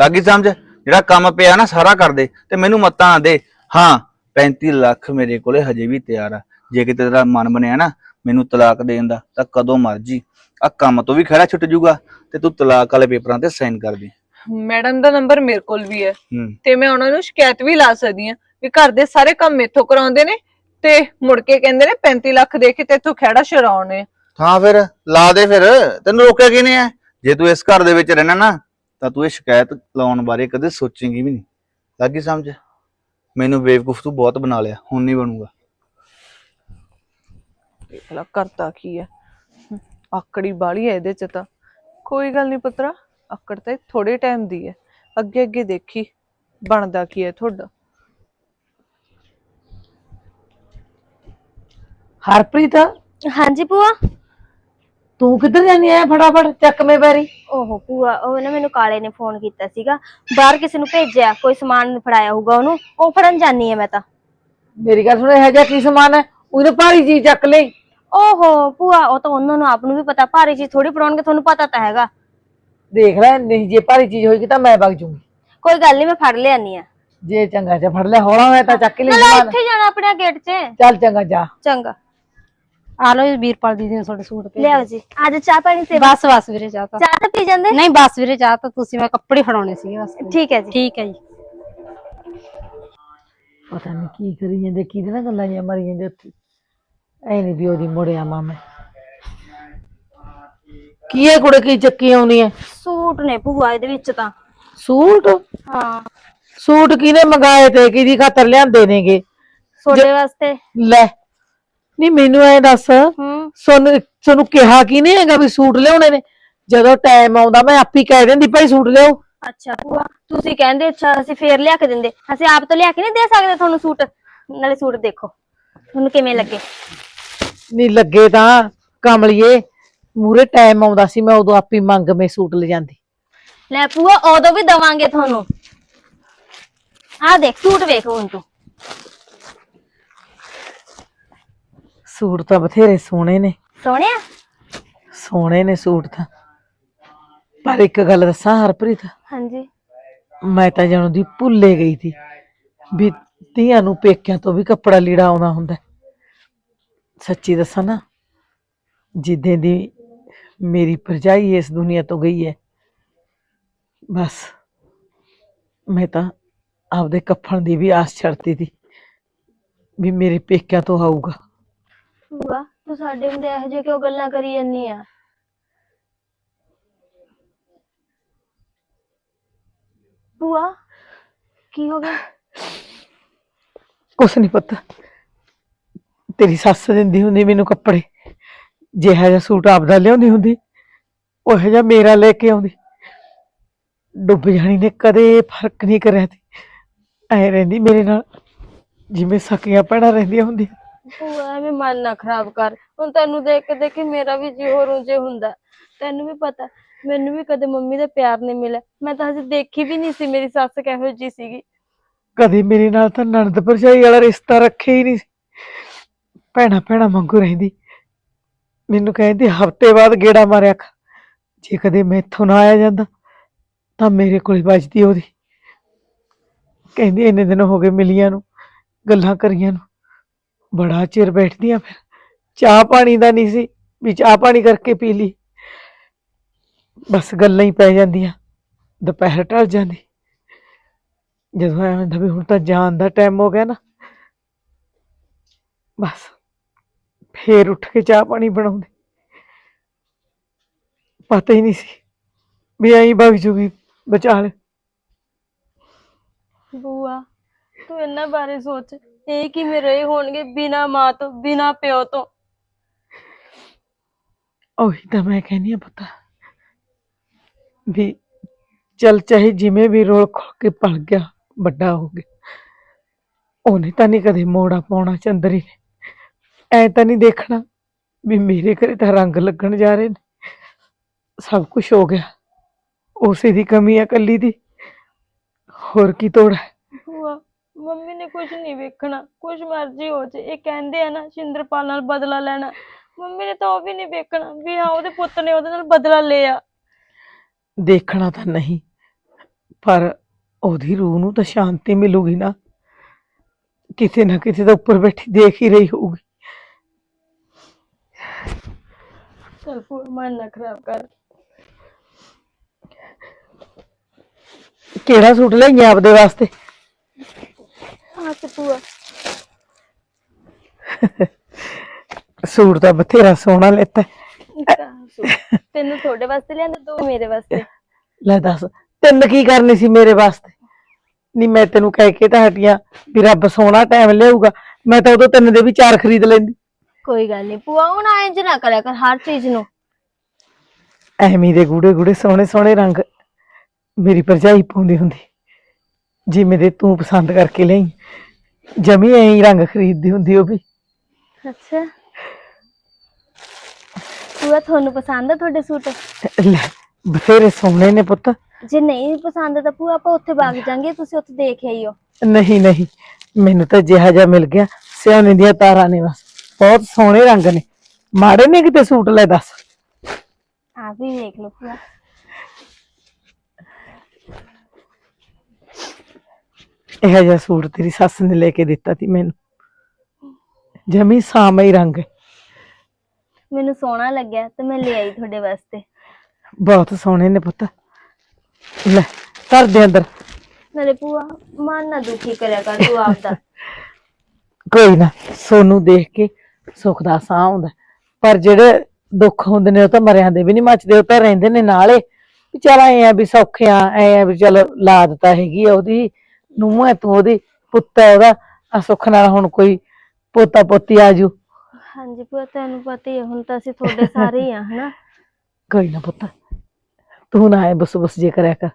ਲੱਗੀ ਸਮਝ? ਜਿਹੜਾ ਕੰਮ ਪਿਆ ਨਾ ਸਾਰਾ ਕਰ ਦੇ। ਤੇ ਮੈਨੂੰ ਮੱਤਾਂ ਨਾ ਦੇ। ਹਾਂ 35 ਲੱਖ ਮੇਰੇ ਕੋਲੇ ਹਜੇ ਵੀ ਤਿਆਰ ਆ। ਜੇ ਕਿਤੇ ਤੇਰਾ ਮਨ ਬਣਿਆ ਨਾ ਮੈਨੂੰ ਤਲਾਕ ਦੇਣ ਦਾ ਤਾਂ ਕਦੋਂ ਮਰਜ਼ੀ। ਆ ਕੰਮ ਤੋਂ ਵੀ ਖੜਾ ਛੁੱਟ ਜੂਗਾ ਤੇ ਤੂੰ ਤਲਾਕ ਵਾਲੇ ਪੇਪਰਾਂ ਤੇ ਸਾਈਨ ਕਰ ਦੇ। ਮੈਡਮ ਦਾ ਨੰਬਰ ਮੇਰੇ ਕੋਲ ਵੀ ਹੈ ਹੂੰ। ਤੇ ਮੈਂ ਉਹਨਾਂ ਨੂੰ ਸ਼ਿਕਾਇਤ ਵੀ ਲਾ ਸਕਦੀ ਹਾਂ ਵੀ ਘਰ ਦੇ ਸਾਰੇ ਕੰਮ ਮੇਥੋਂ ਕਰਾਉਂਦੇ ਨੇ ਤੇ ਮੁੜ ਕੇ ਕਹਿੰਦੇ ਨੇ 35 ਲੱਖ ਦੇ ਕੇ ਤੇ ਇੱਥੋਂ ਖਹਿੜਾ ਛਡਾਉਣੇ ਹਾਂ ਫਿਰ ਲਾ ਦੇ ਫਿਰ। ਤੈਨੂੰ ਰੋਕਿਆ ਕਿਨੇ ਆ? ਜੇ ਤੂੰ ਇਸ ਘਰ ਦੇ ਵਿੱਚ ਰਹਿਣਾ ਨਾ ਤਾਂ ਤੂੰ ਇਹ ਸ਼ਿਕਾਇਤ ਲਾਉਣ ਬਾਰੇ ਕਦੇ ਸੋਚੇਂਗੀ ਵੀ ਨਹੀਂ। ਲੱਗੀ ਸਮਝ? ਮੈਨੂੰ ਬੇਵਕੂਫ ਤੂੰ ਬਹੁਤ ਬਣਾ ਲਿਆ ਹੁਣ ਨਹੀਂ ਬਣੂਗਾ। ਦੇਖ ਲਾ ਕਰਤਾ ਕੀ ਹੈ। ਆਕੜੀ ਬਾਲੀ ਹੈ ਇਹਦੇ ਚ ਤਾਂ। ਕੋਈ ਗੱਲ ਨਹੀਂ ਪੁੱਤਰਾ ਆਕੜ ਤਾਂ ਥੋੜੇ ਟਾਈਮ ਦੀ ਹੈ। ਅੱਗੇ ਅੱਗੇ ਦੇਖੀ ਬਣਦਾ ਕੀ ਹੈ ਤੁਹਾਡਾ। ਹਰਪ੍ਰੀਤ? ਹਾਂਜੀ ਭੂਆ। ਤੂੰ ਕਿੱਧਰ ਜਾਨੀ ਆ ਫਟਾਫਟ ਚੱਕਵੇਂ ਬੈਰੀ ਓਹੋ ਭੂਆ ਉਹ ਨਾ ਮੈਨੂੰ ਕਾਲੇ ਨੇ ਫੋਨ ਕੀਤਾ ਸੀਗਾ। ਬਾਹਰ ਕਿਸੇ ਨੂੰ ਭੇਜਿਆ ਕੋਈ ਸਮਾਨ ਫੜਾਇਆ ਹੋਊਗਾ ਉਹਨੂੰ। ਉਹ ਫੜਨ ਜਾਨੀ ਆ ਮੈਂ ਤਾਂ। ਮੇਰੀ ਗੱਲ ਸੁਣ ਇਹ ਜਿਹਾ ਕੀ ਸਮਾਨ ਹੈ? ਉਹਨੇ ਭਾਰੀ ਚੀਜ਼ ਚੱਕ ਲਈ। ਓਹੋ ਭੂਆ ਉਹ ਤਾਂ ਉਹਨਾਂ ਨੂੰ ਆਪ ਨੂੰ ਵੀ ਪਤਾ ਭਾਰੀ ਚੀਜ਼ ਥੋੜੀ ਫੜਾਉਣਗੇ ਤੁਹਾਨੂੰ ਪਤਾ ਤਾਂ ਹੈਗਾ। ਦੇਖ ਲੈ ਨਹੀਂ ਜੇ ਭਾਰੀ ਚੀਜ਼ ਹੋਏਗੀ ਤਾਂ ਮੈਂ ਵਗ ਜੂੰਗੀ। ਕੋਈ ਗੱਲ ਨਹੀਂ ਮੈਂ ਫੜ ਲਿਆਨੀ ਆ। ਜੇ ਚੰਗਾ ਚ ਫੜ ਲੈ ਹੌਲਾ ਹੋਇਆ ਤਾਂ ਚੱਕ ਲਈ ਚਲੋ ਇੱਥੇ ਜਾਣਾ ਆਪਣੇ ਗੇਟ 'ਚ। ਚੱਲ ਚੰਗਾ ਜਾ। ਚੰਗਾ। ਆ ਜੀ ਵੀਰਪਾਲ ਦੀਦੀ ਨੇ ਤੁਹਾਡੇ ਸੂਟ ਭੇਜੇ ਲਿਆਓ ਜੀ। ਅੱਜ ਚਾਹ ਪਾਣੀ ਤੇ ਬਸ ਬਸ ਵੀਰੇ ਚਾਹ ਤਾਂ। ਚਾਹ ਤਾਂ ਪੀ ਜਾਂਦੇ? ਨਹੀਂ ਬਸ ਵੀਰੇ ਚਾਹ ਤਾਂ ਤੁਸੀਂ ਮੈਂ ਕੱਪੜੇ ਫੜਾਉਣੇ ਸੀਗੇ ਬਸ। ਠੀਕ ਹੈ ਜੀ। ਠੀਕ ਹੈ ਜੀ। ਪਤਾ ਨਹੀਂ ਕੀ ਕਰੀ ਜਾਂਦੇ ਕਿਹਦੇ ਨਾਲ ਗੱਲਾਂ ਜਾਂ ਮਰੀ ਜਾਂਦੇ ਉੱਥੇ। ਐ ਨਹੀਂ ਵੀ ਉਹਦੀ ਮੁੜਿਆ ਮਾਮੇ। ਕੀ ਹੈ ਕੁੜੇ ਕੀ ਚੱਕੀ ਆਉਣੀ ਹੈ ਸੂਟ ਨੇ ਭੂਆ ਇਹਦੇ ਵਿੱਚ ਤਾਂ। ਸੂਟ? ਹਾਂ। ਸੂਟ ਕਿਹਨੇ ਮੰਗਾਏ ਤੇ ਕਿਹਦੀ ਖਾਤਰ ਲਿਆਂਦੇ ਨੇਗੇ? ਤੁਹਾਡੇ ਵਾਸਤੇ। ਲੈ। ਨਹੀਂ ਮੈਨੂੰ ਐ ਦੱਸ। ਹੂੰ। ਸੋਨੂੰ ਤੁਹਾਨੂੰ ਕਿਹਾ ਹੈਗਾ ਵੀ ਸੂਟ ਲਿਆਉਣੇ ਨੇ? ਜਦੋਂ ਟਾਈਮ ਆਉਂਦਾ ਮੈਂ ਆਪੀ ਕਹਿ ਦਿੰਦੀ ਭਾਈ ਸੂਟ ਲਿਆਓ। ਅੱਛਾ ਭੂਆ ਤੁਸੀਂ ਕਹਿੰਦੇ ਅੱਛਾ ਅਸੀਂ ਫੇਰ ਲਿਆ ਕੇ ਦਿੰਦੇ। ਅਸੀਂ ਆਪ ਤੋਂ ਲਿਆ ਕੇ ਨਹੀਂ ਦੇ ਸਕਦੇ ਤੁਹਾਨੂੰ ਸੂਟ? ਨਾਲੇ ਸੂਟ ਦੇਖੋ ਤੁਹਾਨੂੰ ਕਿਵੇਂ ਲੱਗੇ। ਨਹੀਂ ਲੱਗੇ ਤਾਂ ਕਮਲੀਏ ਮੂਰੇ ਟਾਈਮ ਆਉਂਦਾ ਸੀ ਮੈਂ ਉਦੋਂ ਆਪੀ ਮੰਗ ਮੇ ਸੂਟ ਲੈ ਜਾਂਦੀ ਲੈ ਭੂਆ ਉਦੋਂ ਵੀ ਦਵਾਂਗੇ ਤੁਹਾਨੂੰ। ਆਹ ਦੇਖ ਸੂਟ ਵੇਖ ਹੁਣ ਤੂੰ। ਸੂਟ ਤਾਂ ਬਥੇਰੇ ਸੋਹਣੇ ਨੇ। ਸੋਹਣਿਆ ਸੋਹਣੇ ਨੇ ਸੂਟ ਤਾਂ। ਪਰ ਇੱਕ ਗੱਲ ਦੱਸਾਂ ਹਰਪ੍ਰੀਤ? ਹਾਂਜੀ। ਮੈਂ ਤਾਂ ਜਾਣੋ ਦੀ ਭੁੱਲੇ ਗਈ ਸੀ ਵੀ ਧੀਆਂ ਨੂੰ ਪੇਕਿਆਂ ਤੋਂ ਵੀ ਕੱਪੜਾ ਲੀੜਾ ਆਉਂਦਾ ਹੁੰਦਾ। ਹੈ। ਸੱਚੀ ਦੱਸਾਂ ਨਾ ਜਿੱਦਾਂ ਦੀ ਮੇਰੀ ਭਰਜਾਈ ਇਸ ਦੁਨੀਆ ਤੋਂ ਗਈ ਹੈ ਬਸ ਮੈਂ ਤਾਂ ਆਪਦੇ ਕੱਫਣ ਦੀ ਵੀ ਆਸ ਛੱਡਤੀ ਸੀ ਵੀ ਮੇਰੇ ਪੇਕਿਆਂ ਤੋਂ ਆਊਗਾ। ਭੂਆ ਤੂੰ ਸਾਡੇ ਹੁੰਦੇ ਇਹੋ ਜਿਹੇ ਕਿਉਂ ਗੱਲਾਂ ਕਰੀ ਜਾਂਦੀ ਆ? ਭੂਆ ਕੀ ਹੋ ਗਿਆ? ਕੁਛ ਨਹੀਂ ਪਤਾ ਤੇਰੀ ਸੱਸ ਦਿੰਦੀ ਹੁੰਦੀ ਮੈਨੂੰ ਕੱਪੜੇ। ਜਿਹੜਾ ਜਿਹਾ ਸੂਟ ਆਪਦਾ ਲਿਆਉਂਦੀ ਹੁੰਦੀ ਉਹ ਜਿਹਾ ਮੇਰਾ ਲੈ ਕੇ ਆਉਂਦੀ। ਡੁੱਬ ਜਾਣੀ ਨੇ ਕਦੇ ਫ਼ਰਕ ਨਹੀਂ ਕਰਿਆ ਤੇ। ਐ ਰਹਿੰਦੀ ਮੇਰੇ ਨਾਲ ਜਿਵੇਂ ਸਕੀਆਂ ਭੈਣਾਂ ਰਹਿੰਦੀਆਂ ਹੁੰਦੀਆਂ। ਭੂਆ ਐਵੇਂ ਮਨ ਨਾ ਖਰਾਬ ਕਰ। ਹੁਣ ਤੈਨੂੰ ਦੇਖ ਕੇ ਦੇਖ ਮੇਰਾ ਵੀ ਜੀ ਹੋਰ ਉਂਝੇ ਹੁੰਦਾ। ਤੈਨੂੰ ਵੀ ਪਤਾ ਮੈਨੂੰ ਵੀ ਕਦੇ ਮੰਮੀ ਦਾ ਪਿਆਰ ਨਹੀਂ ਮਿਲਿਆ। ਮੈਂ ਤਾਂ ਹਜੇ ਦੇਖੀ ਵੀ ਨਹੀਂ ਸੀ ਮੇਰੀ ਸੱਸ ਕਿਹੋ ਜੀ ਸੀਗੀ। ਕਦੇ ਮੇਰੇ ਨਾਲ ਤਾਂ ਨਣਦ ਭਰਜਾਈ ਵਾਲਾ ਰਿਸ਼ਤਾ ਰੱਖਿਆ ਹੀ ਨਹੀਂ ਸੀ। ਭੈਣਾ ਭੈਣਾ ਮੰਗੂ ਰਹਿੰਦੀ। ਮੈਨੂੰ ਕਹਿੰਦੀ, ਹਫ਼ਤੇ ਬਾਅਦ ਗੇੜਾ ਮਾਰਿਆ ਕਰ। ਜੇ ਕਦੇ ਮੈਥੋਂ ਨਾ ਆਇਆ ਜਾਂਦਾ, ਤਾਂ ਮੇਰੇ ਕੋਲ ਹੀ ਵੱਜਦੀ ਉਹਦੀ। ਕਹਿੰਦੀ, ਇੰਨੇ ਦਿਨ ਹੋ ਗਏ ਮਿਲੀਆਂ ਨੂੰ, ਗੱਲਾਂ ਕਰੀਆਂ ਨੂੰ। ਬੜਾ ਚਿਰ ਬੈਠਦੀਆਂ ਫਿਰ। ਚਾਹ ਪਾਣੀ ਦਾ ਨਹੀਂ ਸੀ, ਵੀ ਚਾਹ ਪਾਣੀ ਕਰਕੇ ਪੀ ਲਈ। ਬਸ ਗੱਲਾਂ ਹੀ ਪੈ ਜਾਂਦੀਆਂ। ਦੁਪਹਿਰ ਢਲ ਜਾਂਦੀ। ਜਦੋਂ ਐ ਹੁੰਦਾ ਵੀ ਹੁਣ ਤਾਂ ਜਾਣ ਦਾ ਟਾਈਮ ਹੋ ਗਿਆ ਨਾ। ਬਸ। ਫੇਰ ਉੱਠ ਕੇ ਚਾਹ ਪਾਣੀ ਬਣਾਉਂਦੇ। ਪਤਾ ਹੀ ਨਹੀਂ ਸੀ ਵੀ ਐਂ ਵਗ ਜੂਗੀ ਬਚਾ ਲੈ ਬੂਆ ਤੂੰ ਇਹਨਾਂ ਬਾਰੇ ਸੋਚ। ਇਹ ਕਿਵੇਂ ਰਹੇ ਹੋਣਗੇ ਬਿਨਾ ਮਾਂ ਤੋਂ ਬਿਨਾ ਪਿਓ ਤੋਂ? ਉਹੀ ਤਾਂ ਮੈਂ ਕਹਿੰਦੀ ਆ ਪਤਾ। ਵੀ ਚਲ ਚਾਹੇ ਜਿਵੇਂ ਵੀ ਰੋਲ ਖੁੱਲ ਕੇ ਪਲ ਗਿਆ ਵੱਡਾ ਹੋ ਗਿਆ। ਉਹਨੇ ਤਾਂ ਨਹੀਂ ਕਦੇ ਮੋੜਾ ਪਾਉਣਾ ਚੰਦਰੀ ਨੇ। ਐ ਤਾਂ ਨਹੀਂ ਦੇਖਣਾ ਵੀ ਮੇਰੇ ਘਰੇ ਤਾਂ ਰੰਗ ਲੱਗਣ ਜਾ ਰਹੇ ਨੇ। ਸਭ ਕੁਝ ਹੋ ਗਿਆ। ਉਸੇ ਦੀ ਕਮੀ ਆ ਕੱਲੀ ਦੀ। ਹੋਰ ਕੀ ਤੋੜ ਹੈ? ਮੰਮੀ ਨੇ ਕੁਝ ਨਹੀਂ ਵੇਖਣਾ। ਕੁਝ ਮਰਜ਼ੀ ਹੋ ਜੇ। ਇਹ ਕਹਿੰਦੇ ਆ ਨਾ ਸ਼ਿੰਦਰਪਾਲ ਨਾਲ ਬਦਲਾ ਲੈਣਾ। ਮੰਮੀ ਨੇ ਤਾਂ ਉਹ ਵੀ ਨਹੀਂ ਵੇਖਣਾ ਵੀ ਹਾਂ ਉਹਦੇ ਪੁੱਤ ਨੇ ਉਹਦੇ ਨਾਲ ਬਦਲਾ ਲਿਆ। ਦੇਖਣਾ ਤਾਂ ਨਹੀਂ ਪਰ ਉਹਦੀ ਰੂਹ ਨੂੰ ਤਾਂ ਸ਼ਾਂਤੀ ਮਿਲੂਗੀ ਨਾ। ਕਿਤੇ ਨਾ ਕਿਤੇ ਤਾਂ ਉੱਪਰ ਬੈਠੀ ਦੇਖ ਹੀ ਰਹੀ ਹੋਊਗੀ। ਚਲ ਭੂਆ ਮਨ ਨਾ ਖਰਾਬ ਕਰ। ਕਿਹੜਾ ਸੂਟ ਲਈ ਆਪਦੇ ਵਾਸਤੇ? ਹਾਂ ਤੇ ਭੂਆ। ਸੂਟ ਤਾਂ ਬਥੇਰਾ ਸੋਹਣਾ ਲੈਤਾ। ਤੈਨੂੰ ਤੁਹਾਡੇ ਵਾਸਤੇ ਲਿਆਂਦਾ ਦੋ ਮੇਰੇ ਵਾਸਤੇ। ਲੈ ਦੱਸ ਤਿੰਨ ਕੀ ਕਰਨੀ ਸੀ ਮੇਰੇ ਵਾਸਤੇ? ਨਹੀਂ ਮੈਂ ਤੈਨੂੰ ਕਹਿ ਕੇ ਤਾਂ ਹਟੀਆਂ ਵੀ ਰੱਬ ਸੋਹਣਾ ਟਾਈਮ ਲਿਆਊਗਾ। ਮੈਂ ਤਾਂ ਉਦੋਂ ਤਿੰਨ ਦੇ ਵੀ ਚਾਰ ਖਰੀਦ ਲੈਂਦੀ। ਕੋਈ ਗੱਲ ਨਹੀਂ ਭੂਆ ਹੁਣ ਇੰਜ ਨਾ ਕਰਿਆ ਕਰ ਹਰ ਚੀਜ਼ ਨੂੰ। ਐਵੇਂ ਦੇ ਗੂੜੇ ਗੂੜੇ ਸੋਹਣੇ ਸੋਹਣੇ ਰੰਗ ਮੇਰੀ ਭਰਜਾਈ ਪਾਉਂਦੀ ਹੁੰਦੀ। ਜਿਵੇਂ ਦੇ ਤੂੰ ਪਸੰਦ ਕਰਕੇ ਲਈ। ਜਮੀ ਐਂ ਹੀ ਰੰਗ ਖਰੀਦਦੀ ਹੁੰਦੀ ਉਹ ਵੀ। ਅੱਛਾ। ਭੂਆ ਤੁਹਾਨੂੰ ਪਸੰਦ ਆ ਤੁਹਾਡੇ ਸੂਟ? ਲੈ ਬਥੇਰੇ ਸੋਹਣੇ ਨੇ ਪੁੱਤ। ਜੇ ਨਹੀਂ ਪਸੰਦ ਤਾਂ ਭੂਆ ਆਪਾਂ ਉੱਥੇ ਵਗ ਜਾਾਂਗੇ ਤੁਸੀਂ ਉੱਥੇ ਦੇਖ ਆਈਓ। ਨਹੀਂ ਨਹੀਂ। ਮੈਨੂੰ ਤਾਂ ਜਿਹਾ ਜਿਹਾ ਮਿਲ ਗਿਆ। ਸਿਆਣੇ ਦੀਆਂ ਤਾਰਾਂ ਨੇ ਬਸ। ਬਹੁਤ ਸੋਹਣੇ ਰੰਗ ਨੇ। ਮਾੜੇ ਨੇ ਕਿਤੇ ਸੂਟ ਲੈ ਦੱਸ। ਆਪ ਵੀ ਦੇਖ ਲਓ ਭੂਆ। ਇਹ ਜਿਹਾ ਸੂਟ ਤੇਰੀ ਸੱਸ ਨੇ ਲੈ ਕੇ ਦਿੱਤਾ ਸੀ ਮੈਨੂੰ। ਜਮੀ ਸਾਮਈ ਰੰਗ। ਹੈ ਮੈਨੂੰ ਸੋਹਣਾ ਲੱਗਿਆ ਤੇ ਮੈਂ ਲੈ ਆਈ ਤੁਹਾਡੇ ਵਾਸਤੇ। ਬਹੁਤ ਸੋਹਣੇ ਨੇ ਪੁੱਤ। ਲੈ ਧਰ ਦੇ ਅੰਦਰ। ਨਾਲੇ ਭੂਆ ਮਨ ਨਾ ਦੁਖੀ ਕਰਿਆ ਕਰ ਤੂੰ ਆਪਦਾ। ਕੋਈ ਨਾ ਸੋਨੂੰ ਦੇਖ ਕੇ ਸੁੱਖ ਦਾ ਸਾਹ ਆਉਂਦਾ। ਪਰ ਜਿਹੜੇ ਦੁੱਖ ਹੁੰਦੇ ਨੇ ਉਹ ਤਾਂ ਮਰਿਆਂ ਦੇ ਵੀ ਨਹੀਂ ਮੱਚਦੇ ਉਹ ਤਾਂ ਰਹਿੰਦੇ ਨੇ ਨਾਲੇ। ਵੀ ਚੱਲ ਐ ਆ ਵੀ ਸੌਖੇ ਆ ਐ ਆ ਵੀ ਚੱਲ ਲਾਦ ਤਾਂ ਹੈਗੀ ਆ ਉਹਦੀ ਨੂੰਹ ਹੈ ਤੂੰ ਉਹਦੀ ਪੁੱਤ ਹੈ ਉਹਦਾ ਆ ਸੁੱਖ ਨਾਲ ਹੁਣ ਕੋਈ ਪੋਤਾ ਪੋਤੀ ਆਜੂ ਹਾਂਜੀ ਭੂਆ ਤੈਨੂੰ ਪਤਾ ਹੀ ਹੈ ਹੁਣ ਤਾਂ ਅਸੀਂ ਤੁਹਾਡੇ ਸਾਰੇ ਹੀ ਆ ਹਨਾ? ਕੋਈ ਨਾ ਪੁੱਤ ਤੂੰ ਨਾ ਐ ਬਸ ਬਸ ਜੇ ਕਰਿਆ ਕਰ।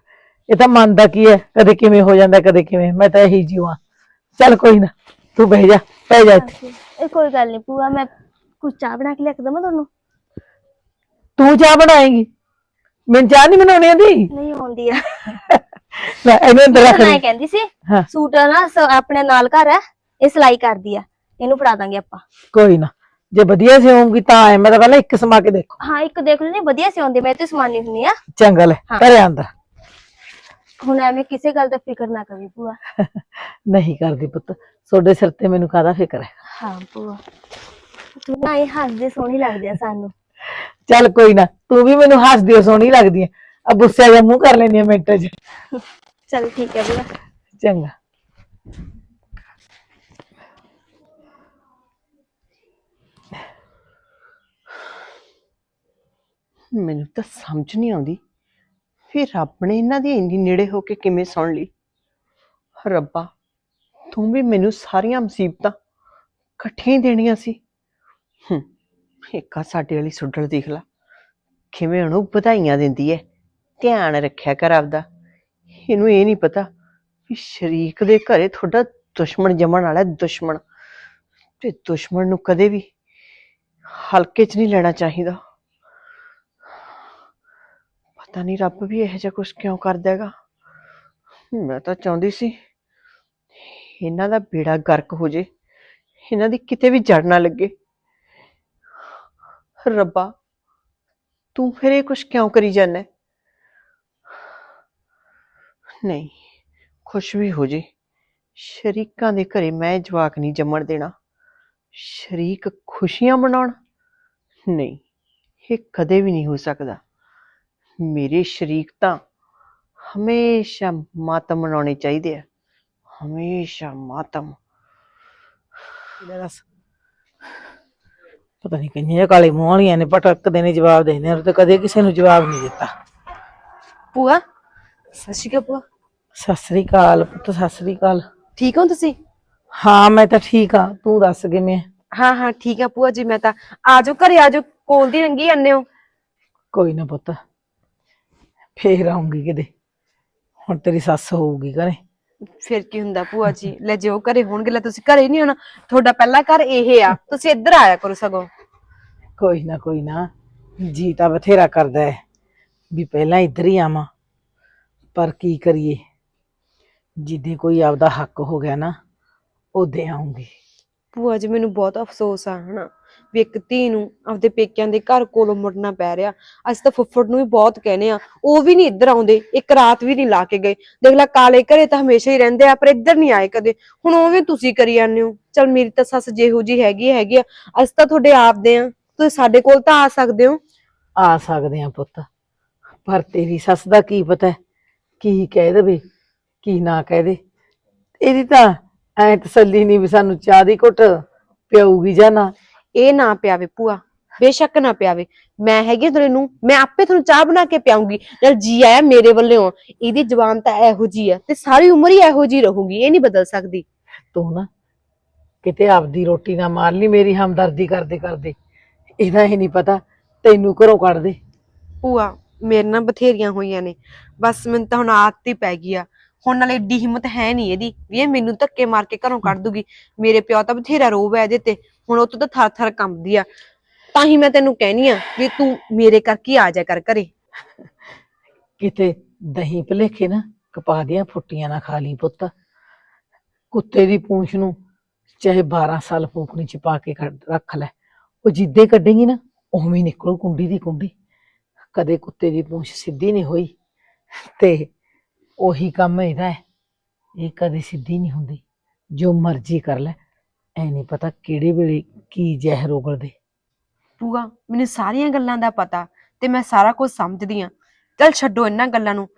ਇਹ ਤਾਂ ਮਨ ਦਾ ਕੀ ਹੈ ਕਦੇ ਕਿਵੇਂ ਹੋ ਜਾਂਦਾ ਕਦੇ ਕਿਵੇਂ ਮੈਂ ਤਾਂ ਇਹੀ ਜੀਵਾਂ ਚੱਲ ਕੋਈ ਨਾ ਤੂੰ ਬਹਿ ਜਾ ਪੈ ਜਾ ਇੱਥੇ। ਇਹ ਕੋਈ ਗੱਲ ਨਹੀਂ ਭੂਆ ਮੈਂ ਕੁਝ ਚਾਹ ਬਣਾ ਕੇ ਲਿਆ ਕੇ ਦੇਵਾਂ ਤੁਹਾਨੂੰ? ਤੂੰ ਚਾਹ ਬਣਾਏਂਗੀ? ਮੈਂ ਚਾਹ ਨਹੀਂ ਬਣਾਉਣੀ ਆਂਦੀ? ਨਹੀਂ ਆਉਂਦੀ ਆ। ਲੈ ਇਹਨੂੰ ਅੰਦਰ ਰੱਖ ਮੈਂ ਦੇ ਕਹਿੰਦੀ ਸੀ ਹਾਂ। ਸੂਟ ਨਾ ਸ- ਆਪਣੇ ਨਾਲ ਘਰ ਹੈ ਇਹ ਸਿਲਾਈ ਕਰਦੀ ਆ ਇਹਨੂੰ ਫੜਾ ਦਾਂਗੇ ਆਪਾਂ। ਕੋਈ ਨਾ ਜੇ ਵਧੀਆ ਸਿਉਂਗੀ ਤਾਂ ਐ ਮੈਂ ਤਾਂ ਪਹਿਲਾਂ ਇੱਕ ਸਮਾ ਕੇ ਦੇਖੋ। ਹਾਂ ਇੱਕ ਦੇਖ ਲੈਣੀ ਵਧੀਆ ਸਿਉਂਦੀ ਮੈਂ ਤੇ ਸਮਾਨੀ ਹੁੰਨੀ ਆ। ਚੰਗਾ ਲੈ ਹਾਂ। ਘਰੇ ਅੰਦਰ। ਹੁਣ ਐਵੇਂ ਕਿਸੇ ਗੱਲ ਦਾ ਫਿਕਰ ਨਾ ਕਰੀ ਭੂਆ। ਨਹੀਂ ਕਰਦੀ ਪੁੱਤ ਤੁਹਾਡੇ ਸਿਰ ਤੇ ਮੈਨੂੰ ਕਾਹਦਾ ਫਿਕਰ ਹੈ? ਹਾਂ ਭੂਆ ਤੂੰ ਨਾ ਇਹ ਹੱਸਦੇ ਸੋਹਣੀ ਲੱਗਦੀ ਆ ਸਾਨੂੰ। ਚੱਲ ਕੋਈ ਨਾ ਤੂੰ ਵੀ ਮੈਨੂੰ ਹੱਸਦੀ ਓ ਸੋਹਣੀ ਲੱਗਦੀ ਐ ਆ ਗੁੱਸੇ ਜਿਹਾ ਮੂੰਹ ਕਰ ਲੈਣੀ ਆ ਮਿੰਟ 'ਚ। ਚਲ ਠੀਕ ਹੈ ਭੂਆ। ਚੰਗਾ। ਮੈਨੂੰ ਤਾਂ ਸਮਝ ਨਹੀਂ ਆਉਂਦੀ। ਫਿਰ ਰੱਬ ਨੇ ਇਹਨਾਂ ਦੀ ਇੰਨੀ ਨੇੜੇ ਹੋ ਕੇ ਕਿਵੇਂ ਸੁਣ ਲਈ? ਰੱਬਾ, ਤੂੰ ਵੀ ਮੈਨੂੰ ਸਾਰੀਆਂ ਮੁਸੀਬਤਾਂ ਇਕੱਠੀਆਂ ਹੀ ਦੇਣੀਆਂ ਸੀ। ਹੂੰ, ਇੱਕਾ ਸਾਡੇ ਵਾਲੀ ਸੁੱਡਲ ਦੇਖ ਲਾ। ਕਿਵੇਂ ਉਹਨੂੰ ਵਧਾਈਆਂ ਦਿੰਦੀ ਐ। ਧਿਆਨ ਰੱਖਿਆ ਕਰ ਆਪਦਾ। ਇਹਨੂੰ ਇਹ ਨਹੀਂ ਪਤਾ ਵੀ ਸ਼ਰੀਕ ਦੇ ਘਰੇ ਤੁਹਾਡਾ ਦੁਸ਼ਮਣ ਜੰਮਣ ਵਾਲਾ ਦੁਸ਼ਮਣ। ਤੇ ਦੁਸ਼ਮਣ ਨੂੰ ਕਦੇ ਵੀ ਹਲਕੇ 'ਚ ਨਹੀਂ ਲੈਣਾ ਚਾਹੀਦਾ। ਪਤਾ ਨਹੀਂ ਰੱਬ ਵੀ ਇਹੋ ਜਿਹਾ ਕੁਝ ਕਿਉਂ ਕਰਦਾ ਹੈਗਾ। ਮੈਂ ਤਾਂ ਚਾਹੁੰਦੀ ਸੀ ਇਹਨਾਂ ਦਾ ਬੇੜਾ ਗਰਕ ਹੋ ਜੇ, ਇਹਨਾਂ ਦੀ ਕਿਤੇ ਵੀ ਜੜ ਨਾ ਲੱਗੇ। ਰੱਬਾ, ਤੂੰ ਫਿਰ ਇਹ ਕੁਝ ਕਿਉਂ ਕਰੀ ਜਾਂਦਾ ਨਹੀਂ, ਖੁਸ਼ ਵੀ ਹੋ ਜੇ। ਸ਼ਰੀਕਾਂ ਦੇ ਘਰੇ ਮੈਂ ਜਵਾਕ ਨਹੀਂ ਜੰਮਣ ਦੇਣਾ। ਸ਼ਰੀਕ ਖੁਸ਼ੀਆਂ ਮਨਾਉਣ? ਨਹੀਂ, ਇਹ ਕਦੇ ਵੀ ਨਹੀਂ ਹੋ ਸਕਦਾ। ਮੇਰੇ ਸ਼ਰੀਕ ਤਾਂ ਹਮੇਸ਼ਾ ਮਾਤਮ ਮਨਾਉਣੇ ਚਾਹੀਦੇ ਆ ਹਮੇਸ਼ਾ ਮਾਤਮ ਲੈ ਦੱਸ ਪਤਾ ਨਹੀਂ ਕਿੰਨੀਆਂ ਕਾਲੇ ਮੂੰਹ ਵਾਲੀਆਂ ਨੇ ਪਟਕਦੇ ਨੇ ਜਵਾਬ ਦੇਣੇ ਉਹ ਤੇ ਕਦੇ ਕਿਸੇ ਨੂੰ ਜਵਾਬ ਨਹੀਂ ਦਿੱਤਾ ਭੂਆ ਸਤਿ ਸ਼੍ਰੀ ਅਕਾਲ ਭੂਆ ਸਤਿ ਸ੍ਰੀ ਅਕਾਲ ਪੁੱਤ ਸਤਿ ਸ੍ਰੀ ਅਕਾਲ ਠੀਕ ਹੋ ਤੁਸੀਂ ਹਾਂ ਮੈਂ ਤਾਂ ਠੀਕ ਆ ਤੂੰ ਦੱਸ ਕਿਵੇਂ ਆਂ? ਹਾਂ ਹਾਂ ਠੀਕ ਆ ਭੂਆ ਜੀ ਮੈਂ ਤਾਂ ਆਜੋ ਘਰੇ ਆਜੋ ਕੋਲ ਦੀ ਰੰਗੀ ਜਾਂਦੇ ਹੋ ਕੋਈ ਨਾ ਪੁੱਤ ਫੇਰ ਆਉਂਗੀ ਕਿਤੇ। ਹੁਣ ਤੇਰੀ ਸੱਸ ਹੋਊਗੀ ਘਰੇ। ਫਿਰ ਕੀ ਹੁੰਦਾ ਭੂਆ ਜੀ? ਲੈ ਜਿਓ ਘਰੇ ਹੋਣਗੇ ਲੈ ਤੁਸੀਂ ਘਰੇ ਨਹੀਂ ਹੋਣਾ। ਤੁਹਾਡਾ ਪਹਿਲਾ ਘਰ ਇਹ ਆ। ਤੁਸੀਂ ਇੱਧਰ ਆਇਆ ਕਰੋ ਸਗੋਂ। ਕੋਈ ਨਾ ਕੋਈ ਨਾ। ਜੀ ਤਾਂ ਬਥੇਰਾ ਕਰਦਾ ਹੈ ਵੀ ਪਹਿਲਾਂ ਇੱਧਰ ਹੀ ਆਵਾਂ। ਪਰ ਕੀ ਕਰੀਏ? ਜਿੱਦੇ ਕੋਈ ਆਪਦਾ ਹੱਕ ਹੋ ਗਿਆ ਨਾ ਉਹਦੇ ਆਉਂਗੀ। ਭੂਆ ਜੀ ਮੈਨੂੰ ਬਹੁਤ ਅਫਸੋਸ ਆ ਹਨਾ। ਵੀ ਇੱਕ ਧੀ ਨੂੰ ਆਪਦੇ ਪੇਕਿਆਂ ਦੇ ਘਰ ਕੋਲੋਂ ਮੁੜਨਾ ਪੈ ਰਿਹਾ। ਅਸੀਂ ਤਾਂ ਫੁੱਫੜ ਨੂੰ ਵੀ ਬਹੁਤ ਕਹਿੰਦੇ ਆ ਉਹ ਵੀ ਨਹੀਂ ਇੱਧਰ ਆਉਂਦੇ, ਇੱਕ ਰਾਤ ਵੀ ਨਹੀਂ ਲਾ ਕੇ ਗਏ। ਦੇਖ ਲੈ, ਕਾਲੇ ਘਰੇ ਤਾਂ ਹਮੇਸ਼ਾ ਹੀ ਰਹਿੰਦੇ ਆ, ਪਰ ਇੱਧਰ ਨਹੀਂ ਆਏ ਕਦੇ। ਹੁਣ ਉਹ ਵੀ ਤੁਸੀਂ ਕਰੀ ਜਾਂਦੇ ਹੋ। ਚਲ ਮੇਰੀ ਤਾਂ ਸੱਸ ਜਿਹੋ ਜੀ ਹੈਗੀ ਹੈਗੀ ਆ। ਅਸੀਂ ਤਾਂ ਤੁਹਾਡੇ ਆਪਦੇ ਆ ਤੁਸੀਂ ਸਾਡੇ ਕੋਲ ਤਾਂ ਆ ਸਕਦੇ ਹੋ। ਆ ਸਕਦੇ ਆ ਪੁੱਤ। ਪਰ ਤੇਰੀ ਸੱਸ ਦਾ ਕੀ ਪਤਾ ਕੀ ਕਹਿ ਦੇਵੇ? ਕੀ ਨਾ ਕਹਿ ਦੇ? ਇਹਦੀ ਤਾਂ ਐ ਤਸੱਲੀ ਨਹੀਂ ਵੀ ਸਾਨੂੰ ਚਾਹ ਦੀ ਘੁੱਟ ਪਿਆਊਗੀ ਜਾਂ ਨਾ। ਇਹ ਨਾ ਪਿਆਵੇ ਭੂਆ ਬੇਸ਼ੱਕ ਨਾ ਪਿਆਵੇ। ਮੈਂ ਹੈਗੀ ਤੁਹਾਡੇ ਨੂੰ ਮੈਂ ਆਪੇ ਤੁਹਾਨੂੰ ਚਾਹ ਬਣਾ ਕੇ ਪਿਆਉਂਗੀ। ਨਾਲ ਜੀ ਆਇਆ ਮੇਰੇ ਵੱਲੋਂ। ਇਹਦੀ ਜ਼ੁਬਾਨ ਤਾਂ ਇਹੋ ਜੀ ਆ ਤੇ ਸਾਰੀ ਉਮਰ ਹੀ ਇਹੋ ਜੀ ਰਹੂਗੀ ਇਹ ਨਹੀਂ ਬਦਲ ਸਕਦੀ। ਤੂੰ ਨਾ ਕਿਤੇ ਆਪਦੀ ਰੋਟੀ ਨਾ ਮਾਰ ਲਈ ਮੇਰੀ ਹਮਦਰਦੀ ਕਰਦੇ ਕਰਦੇ। ਇਹਦਾ ਹੀ ਨਹੀਂ ਪਤਾ ਤੈਨੂੰ ਘਰੋਂ ਕੱਢ ਦੇ। ਭੂਆ ਮੇਰੇ ਨਾਲ ਬਥੇਰੀਆਂ ਹੋਈਆਂ ਨੇ। ਬਸ ਮੈਨੂੰ ਤਾਂ ਹੁਣ ਆਦਤ ਹੀ ਪੈ ਗਈ ਆ। ਹੁਣ ਨਾਲੇ ਏਡੀ ਹਿੰਮਤ ਹੈ ਨਹੀਂ ਇਹਦੀ ਵੀ ਇਹ ਮੈਨੂੰ ਧੱਕੇ ਮਾਰ ਕੇ ਘਰੋਂ ਕੱਢ ਦੂਗੀ। ਮੇਰੇ ਪਿਓ ਤਾਂ ਬਥੇਰਾ ਰੋਬ ਹੈ ਇਹਦੇ ਤੇ। ਹੁਣ ਉਹ ਤੋਂ ਤਾਂ ਥਰ ਥਰ ਕੰਬਦੀ ਆ। ਤਾਂ ਹੀ ਮੈਂ ਤੈਨੂੰ ਕਹਿਨੀ ਆ ਵੀ ਤੂੰ ਮੇਰੇ ਕਰਕੇ ਆ ਜਾ ਕਰ ਘਰੇ। ਕਿਤੇ ਦਹੀਂ ਭਲੇਖੇ ਨਾ ਕਪਾ ਦੀਆਂ ਫੁੱਟੀਆਂ ਨਾ ਖਾ ਲਈ ਪੁੱਤ। ਕੁੱਤੇ ਦੀ ਪੂੰਛ ਨੂੰ ਚਾਹੇ 12 ਸਾਲ ਫੂਕਣੀ ਚ ਪਾ ਕੇ ਕੱਢ- ਰੱਖ ਲੈ। ਉਹ ਜਿੱਦੇ ਕੱਢੇਗੀ ਨਾ, ਉਵੇਂ ਹੀ ਨਿਕਲੂ ਕੁੰਡੀ ਦੀ ਕੁੰਡੀ। ਕਦੇ ਕੁੱਤੇ ਦੀ ਪੂੰਛ ਸਿੱਧੀ ਨਹੀਂ ਹੋਈ। ਤੇ ਉਹੀ ਕੰਮ ਇਹਦਾ ਹੈ। ਇਹ ਕਦੇ ਸਿੱਧੀ ਨਹੀਂ ਹੁੰਦੀ। ਜੋ ਮਰਜ਼ੀ ਕਰ ਲੈ। ਐ ਨਹੀਂ ਪਤਾ ਕਿਹੜੇ ਵੇਲੇ ਕੀ ਜ਼ਹਿਰ ਉਗਲ ਦੇ ਭੂਆ ਮੈਨੂੰ ਸਾਰੀਆਂ ਗੱਲਾਂ ਦਾ ਪਤਾ ਤੇ ਮੈਂ ਸਾਰਾ ਕੁਝ ਸਮਝਦੀ ਆ। ਚਲ ਛੱਡੋ ਇਹਨਾਂ ਗੱਲਾਂ ਨੂੰ।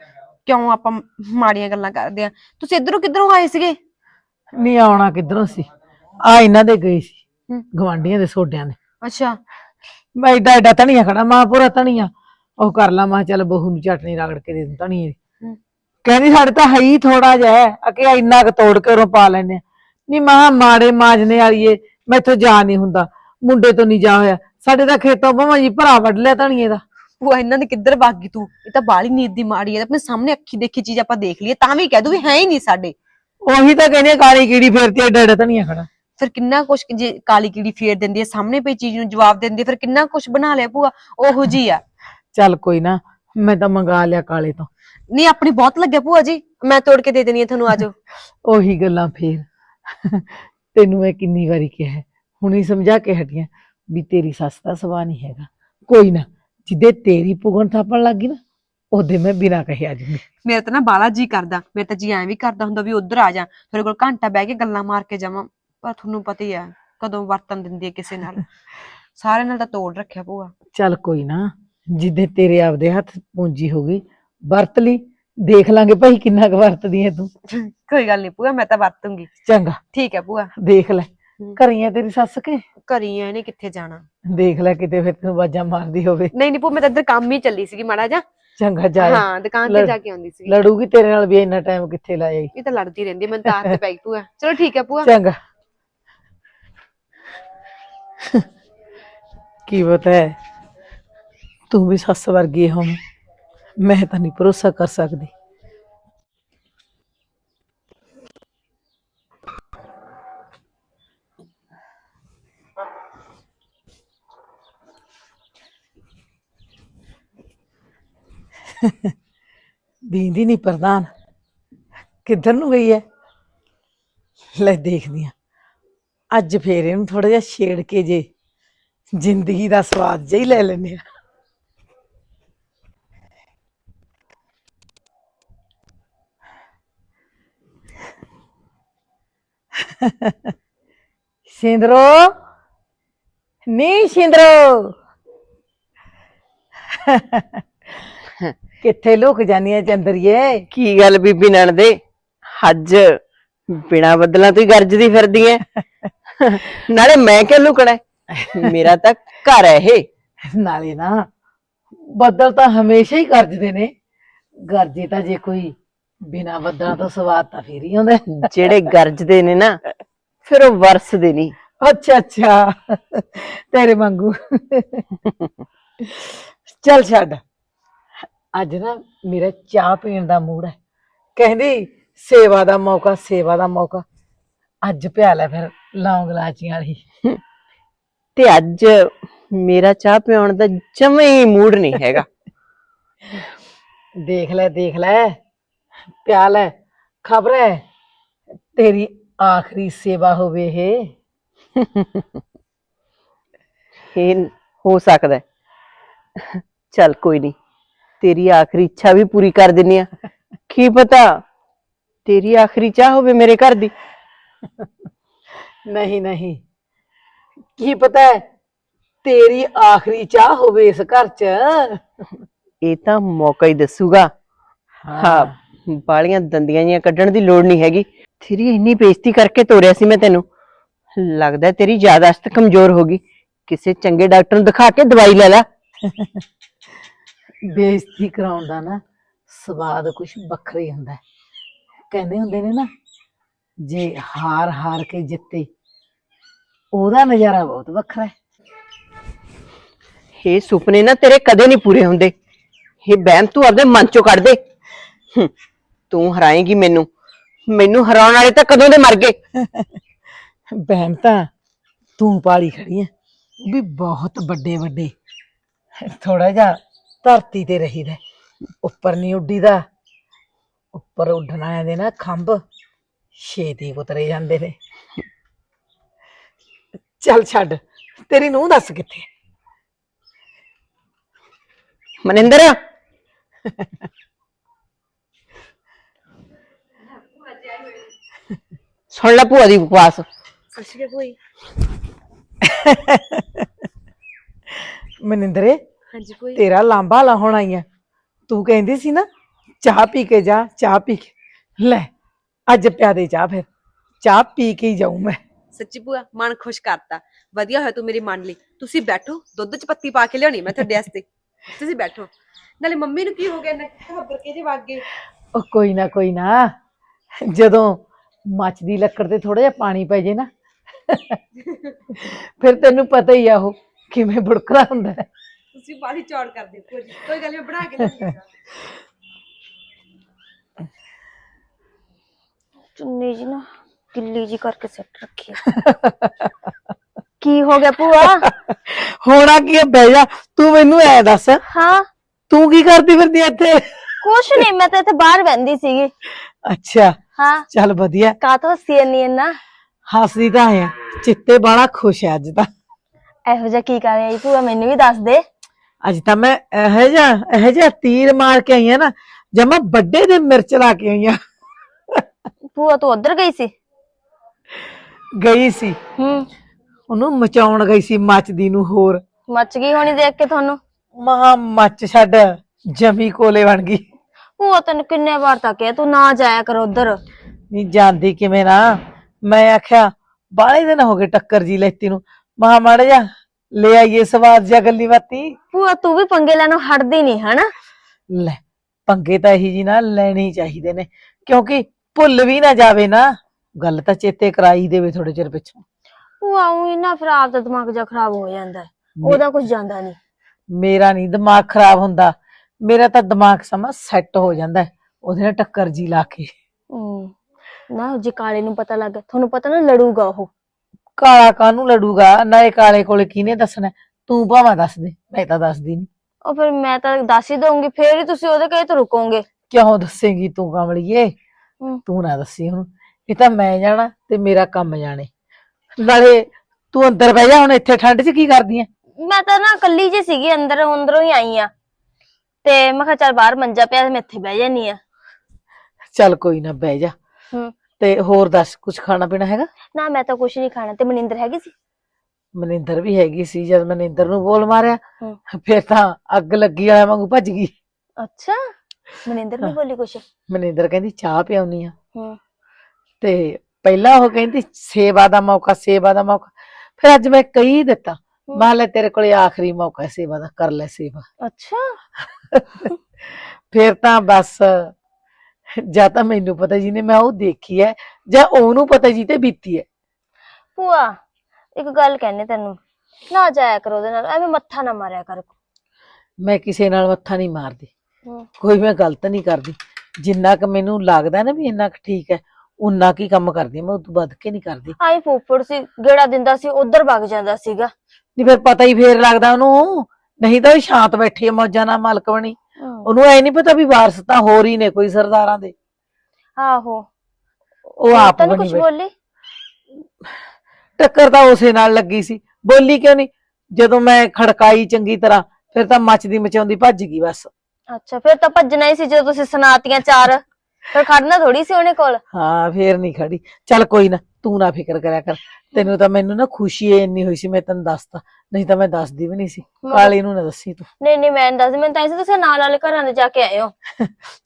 ਕਿਉਂ ਆਪਾਂ ਮਾੜੀਆਂ ਗੱਲਾਂ ਕਰਦੇ ਆ? ਤੁਸੀਂ ਇਧਰੋਂ ਕਿੱਧਰੋਂ ਆਏ ਸੀਗੇ? ਨਹੀਂ ਆਉਣਾ ਕਿੱਧਰੋਂ ਸੀ? ਆ ਇਹਨਾਂ ਦੇ ਗਏ ਸੀ ਹੂੰ। ਗਵਾਂਢੀਆਂ ਦੇ ਸੋਡਿਆਂ ਦੇ। ਅੱਛਾ। ਮੈਂ ਏਡਾ ਏਡਾ ਧਨੀਆ ਖੜਾ ਮਾਂ ਪੂਰਾ ਧਨੀਆ। ਉਹ ਕਰ ਲਾ ਮਾਂ ਚੱਲ ਬਹੂ ਨੂੰ ਚਟਨੀ ਰਗੜ ਕੇ ਦੇ ਦੂੰ ਧਨੀਏ ਦੀ। ਹੂੰ। ਕਹਿੰਦੀ ਸਾਡੇ ਤਾਂ ਹੈ ਹੀ ਥੋੜਾ ਜਿਹਾ ਹੈ। ਅਕੇ ਇੰਨਾ ਕੁ ਤੋੜ ਕੇ ਉਹ ਪਾ ਲੈਨੇ ਨਹੀਂ ਮਾਂ ਮਾੜੇ ਮਾਜਨੇ ਵਾਲੀਏ ਮੈਥੋਂ ਜਾ ਨਹੀਂ ਹੁੰਦਾ। ਮੁੰਡੇ ਤੋਂ ਨਹੀਂ ਜਾ ਹੋਇਆ। ਸਾਡੇ ਤਾਂ ਖੇਤੋਂ ਭਵਾਂ ਜੀ ਭਰਾ ਵੱਢ ਲਿਆ ਧਨੀਏ ਦਾ। ਭੂਆ ਇਹਨਾਂ ਦੇ ਕਿੱਧਰ ਭੱਗ ਗਈ ਤੂੰ? ਇਹ ਤਾਂ ਬਾਲੀ ਨੀਤ ਦੀ ਮਾੜੀ ਹੈ ਆਪਣੇ ਸਾਹਮਣੇ ਅੱਖੀ ਦੇਖੀ ਚੀਜ਼ ਆਪਾਂ ਦੇਖ ਲਈਏ ਤਾਂ ਵੀ ਕਹਿ ਦੂ ਵੀ ਹੈ ਹੀ ਨਹੀਂ ਸਾਡੇ। ਉਹੀ ਤਾਂ ਕਹਿੰਦੇ ਕਾਲੀ ਕੀੜੀ ਫੇਰਤੀ ਏਡਾ ਏਡਾ ਧਨੀਆ ਖੜਾ। ਫਿਰ ਕਿੰਨਾ ਕੁਛ ਜੇ ਕਾਲੀ ਕੀੜੀ ਫੇਰ ਦਿੰਦੀ ਹੈ ਸਾਹਮਣੇ ਪਈ ਚੀਜ਼ ਨੂੰ ਜਵਾਬ ਦਿੰਦੀ ਹੈ ਫਿਰ ਕਿੰਨਾ ਕੁਛ ਬਣਾ ਲਿਆ ਭੂਆ? ਉਹੋ ਜੀ ਆ। ਚੱਲ ਕੋਈ ਨਾ ਮੈਂ ਤਾਂ ਮੰਗਾ ਲਿਆ ਕਾਲੇ ਤੋਂ। ਨਹੀਂ ਆਪਣੀ ਬਹੁਤ ਲੱਗਿਆ ਭੂਆ ਜੀ। ਮੈਂ ਤੋੜ ਕੇ ਦੇ ਦੇਣੀ ਹੈ ਤੁਹਾਨੂੰ ਆਜੋ ਉਹੀ ਗੱਲਾਂ ਫੇਰ। ਤੈਨੂੰ ਮੈਂ ਕਿੰਨੀ ਵਾਰੀ ਕਿਹਾ ਹੈ, ਹੁਣੀ ਸਮਝਾ ਕੇ ਹਟੀਆਂ ਵੀ ਤੇਰੀ ਸੱਸ ਦਾ ਸੁਭਾਅ ਨਹੀਂ ਹੈਗਾ। ਕੋਈ ਨਾ ਜਿੱਦੇ ਤੇਰੀ ਪੁਗਣ ਥਾਪਣ ਲੱਗੀ ਨਾ ਉਹਦੇ ਮੈਂ ਬਿਨਾਂ ਕਹੇ ਆ ਜੂੰਗੀ ਮੇਰਾ ਤਾਂ ਨਾ ਬਾਲਾ ਜੀ ਕਰਦਾ ਮੇਰੇ ਤਾਂ ਜੀ ਐਂ ਵੀ ਕਰਦਾ ਹੁੰਦਾ ਵੀ ਉਧਰ ਆ ਜਾ ਤੁਹਾਡੇ ਕੋਲ ਘੰਟਾ ਬਹਿ ਕੇ ਗੱਲਾਂ ਮਾਰ ਕੇ ਜਾਵਾਂ ਪਰ ਤੁਹਾਨੂੰ ਪਤਾ ਹੀ ਆ ਕਦੋਂ ਵਰਤਨ ਦਿੰਦੀ ਹੈ ਕਿਸੇ ਨਾਲ। ਸਾਰਿਆਂ ਨਾਲ ਤਾਂ ਤੋੜ ਰੱਖਿਆ ਭੂਆ। ਚੱਲ ਕੋਈ ਨਾ ਜਿੱਦੇ ਤੇਰੇ ਆਪਦੇ ਹੱਥ ਪੂੰਜੀ ਹੋ ਗਈ ਵਰਤ ਲਈ ਦੇਖ ਲਾਂਗੇ ਭਾਈ ਕਿੰਨਾ ਕੁ ਵਰਤਦੀ ਹੈ ਤੂੰ। ਕੋਈ ਗੱਲ ਨਹੀਂ ਭੂਆ ਮੈਂ ਤਾਂ ਵਰਤੂੰਗੀ। ਚੰਗਾ। ਠੀਕ ਹੈ ਭੂਆ। ਦੇਖ ਲੈ। ਕਰੀਆਂ ਤੇਰੀ ਸੱਸ ਕੇ? ਘਰੀ ਆ ਇਹਨੇ ਕਿੱਥੇ ਜਾਣਾ? ਦੇਖ ਲੈ ਕਿਤੇ ਫਿਰ ਤੈਨੂੰ ਆਵਾਜ਼ਾਂ ਮਾਰਦੀ ਹੋਵੇ। ਨਹੀਂ ਨਹੀਂ ਭੂਆ ਮੈਂ ਤਾਂ ਇੱਧਰ ਕੰਮ ਹੀ ਚੱਲੀ ਸੀਗੀ ਮਾੜਾ ਜਾ ਚੰਗਾ ਜਾਏ ਹਾਂ ਦੁਕਾਨ ਤੇ ਜਾ ਕੇ ਆਉਂਦੀ ਸੀ ਲੜੂਗੀ ਤੇਰੇ ਨਾਲ ਵੀ ਇੰਨਾ ਟਾਈਮ ਕਿੱਥੇ ਲਾਇਆ। ਇਹ ਤਾਂ ਲੜਦੀ ਰਹਿੰਦੀ ਮੈਨੂੰ ਤਾਂ ਆਦਤ ਪੈ ਗਈ ਭੂਆ। ਚਲੋ ਠੀਕ ਹੈ ਭੂਆ। ਚੰਗਾ। ਕੀ ਪਤਾ ਹੈ ਤੂੰ ਵੀ ਸੱਸ ਵਰਗੀ ਹੋਵੇਂ ਮੈਂ ਤਾਂ ਨਹੀਂ ਭਰੋਸਾ ਕਰ ਸਕਦੀ। ਦੀਦੀ ਨਹੀਂ ਪ੍ਰਧਾਨ। ਕਿੱਧਰ ਨੂੰ ਗਈ ਹੈ ਲੈ ਦੇਖਦੀ ਆ। ਅੱਜ ਫੇਰ ਇਹਨੂੰ ਥੋੜਾ ਜਿਹਾ ਛੇੜ ਕੇ ਜੇ ਜ਼ਿੰਦਗੀ ਦਾ ਸਵਾਦ ਜਿਹਾ ਹੀ ਲੈ ਲੈਨੇ ਆ। ਸਿੰਦਰੋ? ਨੀ ਸਿੰਦਰੋ? ਕਿੱਥੇ ਲੁਕ ਜਾਨੀ ਐ ਚੰਦਰੀਏ? ਕੀ ਗੱਲ ਬੀਬੀ ਨਣਦੇ ਅੱਜ ਬਿਨਾ ਬੱਦਲਾਂ ਤੋਂ ਹੀ ਗਰਜਦੀ ਫਿਰਦੀ ਐ। ਨਾਲੇ ਮੈਂ ਕਿਉਂ ਲੁਕਣਾ? ਮੇਰਾ ਤਾਂ ਘਰ ਹੈ ਇਹ। ਨਾਲੇ ਨਾ ਬੱਦਲ ਤਾਂ ਹਮੇਸ਼ਾ ਹੀ ਗਰਜਦੇ ਨੇ। ਗਰਜੇ ਤਾਂ ਜੇ ਕੋਈ ਬਿਨਾ ਬੱਦਲਾਂ ਤੋਂ ਸਵਾਦ ਤਾਂ ਫੇਰ ਹੀ ਆਉਂਦਾ ਹੈ। ਜਿਹੜੇ ਗਰਜਦੇ ਨੇ ਨਾ ਫਿਰ ਉਹ ਵਰਸਦੇ ਨਹੀਂ। ਅੱਛਾ ਅੱਛਾ। ਤੇਰੇ ਵਾਂਗੂ। ਚੱਲ ਛੱਡ। ਅੱਜ ਨਾ ਮੇਰਾ ਚਾਹ ਪੀਣ ਦਾ ਮੂਡ ਹੈ। ਕਹਿੰਦੀ ਸੇਵਾ ਦਾ ਮੌਕਾ ਸੇਵਾ ਦਾ ਮੌਕਾ। ਅੱਜ ਪਿਆ ਲੈ ਫਿਰ ਲੌਂਗ ਲਾਚੀਆਂ ਵਾਲੀ। ਤੇ ਅੱਜ ਮੇਰਾ ਚਾਹ ਪਿਉਣ ਦਾ ਜਮੇ ਹੀ ਮੂਡ ਨਹੀਂ ਹੈਗਾ। ਦੇਖ ਲੈ ਦੇਖ ਲੈ। ਪਿਆ ਲੈ ਖਬਰ ਹੈ ਤੇਰੀ ਆਖਰੀ ਸੇਵਾ ਹੋਵੇ ਇਹ ਇਹ ਹੋ ਸਕਦਾ ਹੈ। ਚੱਲ ਕੋਈ ਨਹੀਂ ਤੇਰੀ ਆਖਰੀ ਇੱਛਾ ਵੀ ਪੂਰੀ ਕਰ ਦਿੰਨੀ ਆ ਕੀ ਪਤਾ ਤੇਰੀ ਆਖਰੀ ਚਾਹ ਹੋਵੇ ਮੇਰੇ ਘਰ ਦੀ ਨਹੀਂ ਨਹੀਂ ਕੀ ਪਤਾ ਹੈ ਤੇਰੀ ਆਖਰੀ ਚਾਹ ਹੋਵੇ ਇਸ ਘਰ 'ਚ ਇਹ ਤਾਂ ਮੌਕਾ ਹੀ ਦੱਸੂਗਾ ਹਾਂ ਬਾਲੀਆਂ ਦੰਦੀਆਂ ਜੀਆਂ ਕੱਢਣ ਦੀ ਲੋੜ ਨਹੀਂ ਹੈਗੀ। ਤੇਰੀ ਇੰਨੀ ਬੇਇੱਜ਼ਤੀ ਕਰਕੇ ਤੋਰਿਆ ਸੀ ਮੈਂ ਤੈਨੂੰ। ਲੱਗਦਾ ਤੇਰੀ ਯਾਦਾਸ਼ਤ ਕਮਜ਼ੋਰ ਹੋ ਗਈ। ਕਿਸੇ ਚੰਗੇ ਡਾਕਟਰ ਨੂੰ ਦਿਖਾ ਕੇ ਦਵਾਈ ਲੈ ਲੈ। ਬੇਇੱਜ਼ਤੀ ਕਰਾਉਣ ਦਾ ਨਾ ਸਵਾਦ ਕੁਝ ਵੱਖਰਾ ਹੀ ਹੁੰਦਾ ਹੈ। ਕਹਿੰਦੇ ਹੁੰਦੇ ਨੇ ਨਾ ਜੇ ਹਾਰ ਹਾਰ ਕੇ ਜਿੱਤੇ ਉਹਦਾ ਨਜ਼ਾਰਾ ਬਹੁਤ ਵੱਖਰਾ ਹੈ। ਇਹ ਸੁਪਨੇ ਨਾ ਤੇਰੇ ਕਦੇ ਨਹੀਂ ਪੂਰੇ ਹੁੰਦੇ। ਇਹ ਵਹਿਮ ਤੂੰ ਆਪਣੇ ਮਨ ਚੋਂ ਕੱਢ ਦੇ। ਹੂੰ, ਤੂੰ ਹਰਾਏਂਗੀ ਮੈਨੂੰ? ਮੈਨੂੰ ਹਰਾਉਣ ਵਾਲੇ ਤਾਂ ਕਦੋਂ ਦੇ ਮਰ ਗਏ? ਬਹਿਮ ਤਾਂ ਤੂੰ ਪਾਲੀ ਖੜੀ ਹੈ ਉਹ ਵੀ ਬਹੁਤ ਵੱਡੇ ਵੱਡੇ। ਥੋੜਾ ਜਿਹਾ ਧਰਤੀ ਤੇ ਰਹੀਦਾ। ਉੱਪਰ ਨਹੀਂ ਉੱਡੀਦਾ। ਉੱਪਰ ਉੱਡਣ ਆਇਆ ਦੇ ਨਾ ਖੰਭ ਛੇਤੀ ਉਤਰੇ ਜਾਂਦੇ ਨੇ। ਚੱਲ ਛੱਡ ਤੇਰੀ ਨੂੰਹ ਦੱਸ ਕਿੱਥੇ? ਮਨਿੰਦਰ? ਸੁਣ ਲੈ ਭੂਆ ਦੀ ਬਕਵਾਸ ਸੱਚੀ ਭੂਈ ਮਨਿੰਦਰੇ ਹਾਂਜੀ ਭੂਈ ਤੇਰਾ ਲਾਂਬਾ ਲਾਹਣ ਆਈ ਆ ਤੂੰ ਕਹਿੰਦੀ ਸੀ ਨਾ ਚਾਹ ਪੀ ਕੇ ਜਾ ਚਾਹ ਪੀ ਕੇ। ਲੈ ਅੱਜ ਪਿਆ ਦੇ ਚਾਹ ਫਿਰ। ਚਾਹ ਪੀ ਕੇ ਹੀ ਜਾਊਂ ਮੈਂ। ਸੱਚੀ ਭੂਆ ਮਨ ਖੁਸ਼ ਕਰਤਾ। ਵਧੀਆ ਹੋਇਆ ਤੂੰ ਮੇਰੀ ਮੰਨ ਲਈ। ਤੁਸੀਂ ਬੈਠੋ ਦੁੱਧ ਚ ਪੱਤੀ ਪਾ ਕੇ ਲਿਆਉਣੀ ਮੈਂ ਤੁਹਾਡੇ ਵਾਸਤੇ। ਤੁਸੀਂ ਬੈਠੋ। ਨਾਲੇ ਮੰਮੀ ਨੂੰ ਕੀ ਹੋ ਗਿਆ? ਨਾ ਘਬਰ ਕੇ ਜੇ ਵਗ ਗਏ। ਉਹ ਕੋਈ ਨਾ ਕੋਈ ਨਾ। ਜਦੋਂ ਮੱਚਦੀ ਲੱਕੜ ਤੇ ਥੋੜਾ ਜਿਹਾ ਪਾਣੀ ਪੈ ਜੇ ਨਾ। ਫਿਰ ਤੈਨੂੰ ਪਤਾ ਹੀ ਆ ਉਹ ਕਿਵੇਂ ਬੁੜਕਦਾ ਹੁੰਦਾ ਹੈ। ਤੁਸੀਂ ਬਾਹਲੀ ਚੌੜ ਕਰਦੇ ਹੋ ਕੋਈ ਕੋਈ ਗੱਲ ਨੀ, ਮੈਂ ਬਣਾ ਕੇ ਲਿਆਉਂਦੀ ਚੁੰਨੀ ਜੀ ਨਾ ਗਿੱਲੀ ਜੀ ਕਰਕੇ ਸੈੱਟ ਰੱਖੀ ਆ। ਕੀ ਹੋ ਗਿਆ ਭੂਆ? ਹੋਣਾ ਕੀ ਹੈ ਬਹਿ ਜਾ। ਤੂੰ ਮੈਨੂੰ ਐ ਦੱਸ ਹਾਂ। ਤੂੰ ਕੀ ਕਰਦੀ ਫਿਰਦੀ ਆ ਇੱਥੇ? ਕੁਛ ਨਹੀਂ ਮੈਂ ਤਾਂ ਇੱਥੇ ਬਾਹਰ ਬੈੰਦੀ ਸੀਗੀ। ਅੱਛਾ। ਹਾਂ। ਚੱਲ ਵਧੀਆ। ਕਾ ਤੋਂ ਹੱਸੀ ਨਹੀਂ ਨਾ? ਹੱਸਦੀ ਤਾਂ ਆਇਆ ਚਿੱਤੇ ਬਾਲਾ ਖੁਸ਼ ਹੈ ਅੱਜ ਤਾਂ। ਇਹੋ ਜਿਹਾ ਕੀ ਕਰ ਰਹੀ ਭੂਆ ਮੈਨੂੰ ਵੀ ਦੱਸ ਦੇ। ਅੱਜ ਤਾਂ ਮੈਂ ਇਹੋ ਜਿਹਾ ਇਹੋ ਜਿਹਾ ਤੀਰ ਮਾਰ ਕੇ ਆਈ ਆ ਨਾ ਜਮਾ ਵੱਡੇ ਦੇ ਮਿਰਚ ਲਾ ਕੇ ਆਈ ਆ। ਭੂਆ ਤੂੰ ਉਧਰ ਗਈ ਸੀ? ਗਈ ਸੀ। ਹੂੰ। ਉਹਨੂੰ ਮਚਾਉਣ ਗਈ ਸੀ ਮੱਚਦੀ ਨੂੰ ਹੋਰ। ਮੱਚ ਗਈ ਹੋਣੀ ਦੇਖ ਕੇ ਤੁਹਾਨੂੰ? ਮਹਾ ਮੱਚ ਛੱਡ। ਜਮੀ ਕੋਲੇ ਬਣ ਗਈ। ਭੂਆ ਤੈਨੂੰ ਕਿੰਨੇ ਵਾਰ ਤਾਂ ਕਿਹਾ ਤੂੰ ਨਾ ਜਾਇਆ ਕਰ ਉਧਰ। ਨਹੀਂ ਜਾਂਦੀ ਕਿਵੇਂ ਨਾ? ਮੈਂ ਆਖਿਆ ਬਾਹਲੇ ਦਿਨ ਹੋ ਗਏ ਟੱਕਰ ਜੀ ਲੈਤੀ ਨੂੰ। ਮਹਾ ਮਾੜਾ ਜਾ ਲੈ ਆਈਏ ਸਵਾਦ ਜਿਹਾ ਗੱਲੀ ਬਾਤੀ। ਭੂਆ ਤੂੰ ਵੀ ਪੰਗੇ ਲੈਣੋਂ ਹਟਦੀ ਨਹੀਂ ਹਨਾ? ਲੈ ਪੰਗੇ ਤਾਂ ਇਹੀ ਜੀ ਨਾ ਲੈਣੇ ਹੀ ਚਾਹੀਦੇ ਨੇ। ਕਿਉਂਕਿ ਭੁੱਲ ਵੀ ਨਾ ਜਾਵੇ ਨਾ। ਗੱਲ ਤਾਂ ਚੇਤੇ ਕਰਾਈ ਦੇਵੇ ਥੋੜੇ ਚਿਰ ਪਿੱਛੋਂ। ਭੂਆ ਉਹ ਨਾ ਫਿਰ ਆਪ ਦਾ ਦਿਮਾਗ ਜਾ ਖਰਾਬ ਹੋ ਜਾਂਦਾ। ਹੈ। ਉਹਦਾ ਕੁਝ ਜਾਂਦਾ ਨਹੀਂ ਮੇਰਾ ਨਹੀਂ ਦਿਮਾਗ ਖਰਾਬ ਹੁੰਦਾ। ਮੇਰਾ ਤਾਂ ਦਿਮਾਗ ਸਮਾਂ ਸੈੱਟ ਹੋ ਜਾਂਦਾ ਹੈ, ਉਹਦੇ ਨਾਲ ਟੱਕਰ ਜੀ ਲਾ ਕੇ। ਹੂੰ ਨਾ ਜੇ ਕਾਲੇ ਨੂੰ ਪਤਾ ਲੱਗ ਗਿਆ ਤੁਹਾਨੂੰ ਪਤਾ ਨਾ ਲੜੂਗਾ ਉਹ। ਕਾਲਾ ਕਾਹਨੂੰ ਲੜੂਗਾ? ਨਾਲੇ ਕਾਲੇ ਕੋਲੇ ਕਿਹਨੇ ਦੱਸਣਾ? ਹੈ? ਤੂੰ ਭਾਵੇਂ ਦੱਸ ਦੇ ਮੈਂ ਤਾਂ ਦੱਸਦੀ ਨਹੀਂ ਉਹ ਫਿਰ ਮੈਂ ਤਾਂ ਦੱਸ ਹੀ ਦਊਂਗੀ ਫੇਰ ਹੀ ਤੁਸੀਂ ਉਹਦੇ ਕਹੇ ਤੋਂ ਰੁਕੋਗੇ। ਕਿਉਂ ਦੱਸੇਂਗੀ ਤੂੰ ਕਮਲੀਏ। ਤੂੰ ਨਾ ਦੱਸੀ ਹੁਣ। ਇਹ ਤਾਂ ਮੈਂ ਜਾਣਾ ਤੇ ਮੇਰਾ ਕੰਮ ਜਾਣੇ। ਨਾਲੇ ਤੂੰ ਅੰਦਰ ਬਹਿ ਜਾ ਹੁਣ ਇੱਥੇ ਠੰਡ 'ਚ ਕੀ ਕਰਦੀ ਐ? ਮੈਂ ਤਾਂ ਨਾ ਕੱਲੀ ਜੀ ਸੀਗੀ ਅੰਦਰ ਅੰਦਰੋਂ ਹੀ ਆਈ ਆ। ਤੇ ਮੈਂ ਕਿਹਾ ਚੱਲ ਬਾਹਰ ਮੰਜਾ ਪਿਆ ਮੈਂ ਇੱਥੇ ਬਹਿ ਜਾਨੀ ਆ ਚੱਲ ਕੋਈ ਨਾ ਬਹਿ ਜਾ। ਹੂੰ। ਤੇ ਹੋਰ ਦੱਸ ਕੁਝ ਖਾਣਾ ਪੀਣਾ ਹੈਗਾ? ਨਾ ਮੈਂ ਤਾਂ ਕੁਛ ਨਹੀਂ ਖਾਣਾ। ਤੇ ਮਨਿੰਦਰ ਹੈਗੀ ਸੀ? ਮਨਿੰਦਰ ਵੀ ਹੈਗੀ ਸੀ ਜਦ ਮਨਿੰਦਰ ਨੂੰ ਬੋਲ ਮਾਰਿਆ ਹੂੰ। ਫਿਰ ਤਾਂ ਅੱਗ ਲੱਗੀ ਵਾਲਿਆਂ ਵਾਂਗੂ ਭੱਜ ਗਈ। ਅੱਛਾ ਮਨਿੰਦਰ ਨਹੀਂ ਬੋਲੀ ਕੁਛ? ਮਨਿੰਦਰ ਕਹਿੰਦੀ ਚਾਹ ਪਿਆਉਣੀ ਆ। ਹੂੰ। ਤੇ ਪਹਿਲਾਂ ਉਹ ਕਹਿੰਦੀ ਸੇਵਾ ਦਾ ਮੌਕਾ ਸੇਵਾ ਦਾ ਮੌਕਾ। ਫਿਰ ਅੱਜ ਮੈਂ ਕਹੀ ਦਿੱਤਾ ਮੈਂ ਲੈ ਤੇਰੇ ਕੋਲੇ ਆਖਰੀ ਮੌਕਾ ਹੈ ਸੇਵਾ ਦਾ ਕਰ ਲੈ ਸੇਵਾ। ਅੱਛਾ। ਫਿਰ ਤਾਂ ਬਸ ਜਾਂ ਤਾਂ ਮੈਨੂੰ ਪਤਾ ਜੀ ਨੇ ਮੈਂ ਉਹ ਦੇਖੀ ਹੈ ਜਾਂ ਉਹਨੂੰ ਪਤਾ ਜੀ ਤੇ ਬੀਤੀ ਹੈ। ਭੂਆ ਇੱਕ ਗੱਲ ਕਹਿੰਨੇ ਤੈਨੂੰ ਨਾ ਜਾਇਆ ਕਰੋ ਉਹਦੇ ਨਾਲ ਐਵੇਂ ਮੱਥਾ ਨਾ ਮਾਰਿਆ ਕਰ। ਮੈਂ ਕਿਸੇ ਨਾਲ ਮੱਥਾ ਨਹੀਂ ਮਾਰਦੀ। ਕੋਈ ਮੈਂ ਗਲਤ ਨਹੀਂ ਕਰਦੀ। ਜਿੰਨਾ ਕੁ ਮੈਨੂੰ ਲੱਗਦਾ ਨਾ ਵੀ ਇੰਨਾ ਕੁ ਠੀਕ ਹੈ ਉਨਾ ਕੀ ਕੰਮ ਕਰਦੀ ਮੈਂ ਉਦੋਂ ਵੱਧ ਕੇ ਨਹੀਂ ਕਰਦੀ। ਆਈ ਫੁੱਫੜ ਸੀ ਗੇੜਾ ਦਿੰਦਾ ਸੀ ਉਧਰ ਵਗ ਜਾਂਦਾ ਸੀਗਾ। ਨਹੀਂ ਫਿਰ ਪਤਾ ਹੀ ਫੇਰ ਲੱਗਦਾ ਉਹਨੂੰ। ਨਹੀਂ ਤਾਂ ਉਹ ਸ਼ਾਂਤ ਬੈਠੀ ਹੈ ਮੌਜਾਂ ਨਾਲ ਮਾਲਕ ਬਣੀ। ਉਹਨੂੰ ਐ ਨਹੀਂ ਪਤਾ ਵੀ ਵਾਰਸ ਤਾਂ ਹੋਰ ਹੀ ਨੇ ਕੋਈ ਸਰਦਾਰਾਂ ਦੇ। ਆਹੋ। ਉਹ ਆਪ ਤੈਨੂੰ ਕੁਝ ਬੋਲੀ? ਟੱਕਰ ਤਾਂ ਉਸੇ ਨਾਲ ਲੱਗੀ ਸੀ। ਬੋਲੀ ਕਿਉਂ ਨਹੀਂ ਜਦੋਂ ਮੈਂ ਖੜਕਾਈ ਚੰਗੀ ਤਰ੍ਹਾਂ ਫਿਰ ਤਾਂ ਮੱਚਦੀ ਮਚਾਉਂਦੀ ਭੱਜ ਗਈ ਬਸ। ਅੱਛਾ ਫਿਰ ਤਾਂ ਭੱਜਣਾ ਹੀ ਸੀ ਜਦੋਂ ਤੁਸੀਂ ਸੁਣਾਤੀਆਂ ਚਾਰ। ਫਿਰ ਖੜਨਾ ਥੋੜੀ ਸੀ ਉਹਨੇ ਕੋਲ? ਹਾਂ ਫੇਰ ਨਹੀਂ ਖੜੀ। ਚੱਲ ਕੋਈ ਨਾ। ਤੂੰ ਨਾ ਫਿਕਰ ਕਰਿਆ ਕਰ। ਤੈਨੂੰ ਤਾਂ ਮੈਨੂੰ ਨਾ ਖੁਸ਼ੀ ਏ ਇੰਨੀ ਹੋਈ ਸੀ ਮੈਂ ਤੈਨੂੰ ਦੱਸਤਾ। ਨਹੀਂ ਤਾਂ ਮੈਂ ਦੱਸਦੀ ਵੀ ਨਹੀਂ ਸੀ। ਕਾਲੀ ਨੂੰ ਨਾ ਦੱਸੀ ਤੂੰ। ਨਹੀਂ ਨਹੀਂ ਮੈਂ ਨੀ ਦੱਸਦੀ। ਮੈਂ ਤਾਂ ਐਸੇ ਤੁਸੀਂ ਨਾਲ ਵਾਲੇ ਘਰਾਂ ਦੇ ਜਾ ਕੇ ਆਏ ਹੋ।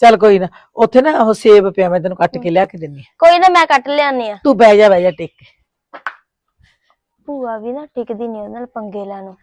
ਚੱਲ ਕੋਈ ਨਾ ਉੱਥੇ ਨਾ ਉਹ ਸੇਬ ਪਿਆ ਮੈਂ ਤੈਨੂੰ ਕੱਟ ਕੇ ਲਿਆ ਕੇ ਦਿੰਨੀ ਆ ਕੋਈ ਨਾ ਮੈਂ ਕੱਟ ਲਿਆਨੀ ਆ ਤੂੰ ਬਹਿ ਜਾ ਬਹਿ ਜਾ ਟਿਕ। ਕੇ ਭੂਆ ਵੀ ਨਾ ਟਿਕਦੀ ਨਹੀਂ ਉਹਦੇ ਨਾਲ ਪੰਗੇ ਲੈਣ। ਨੂੰ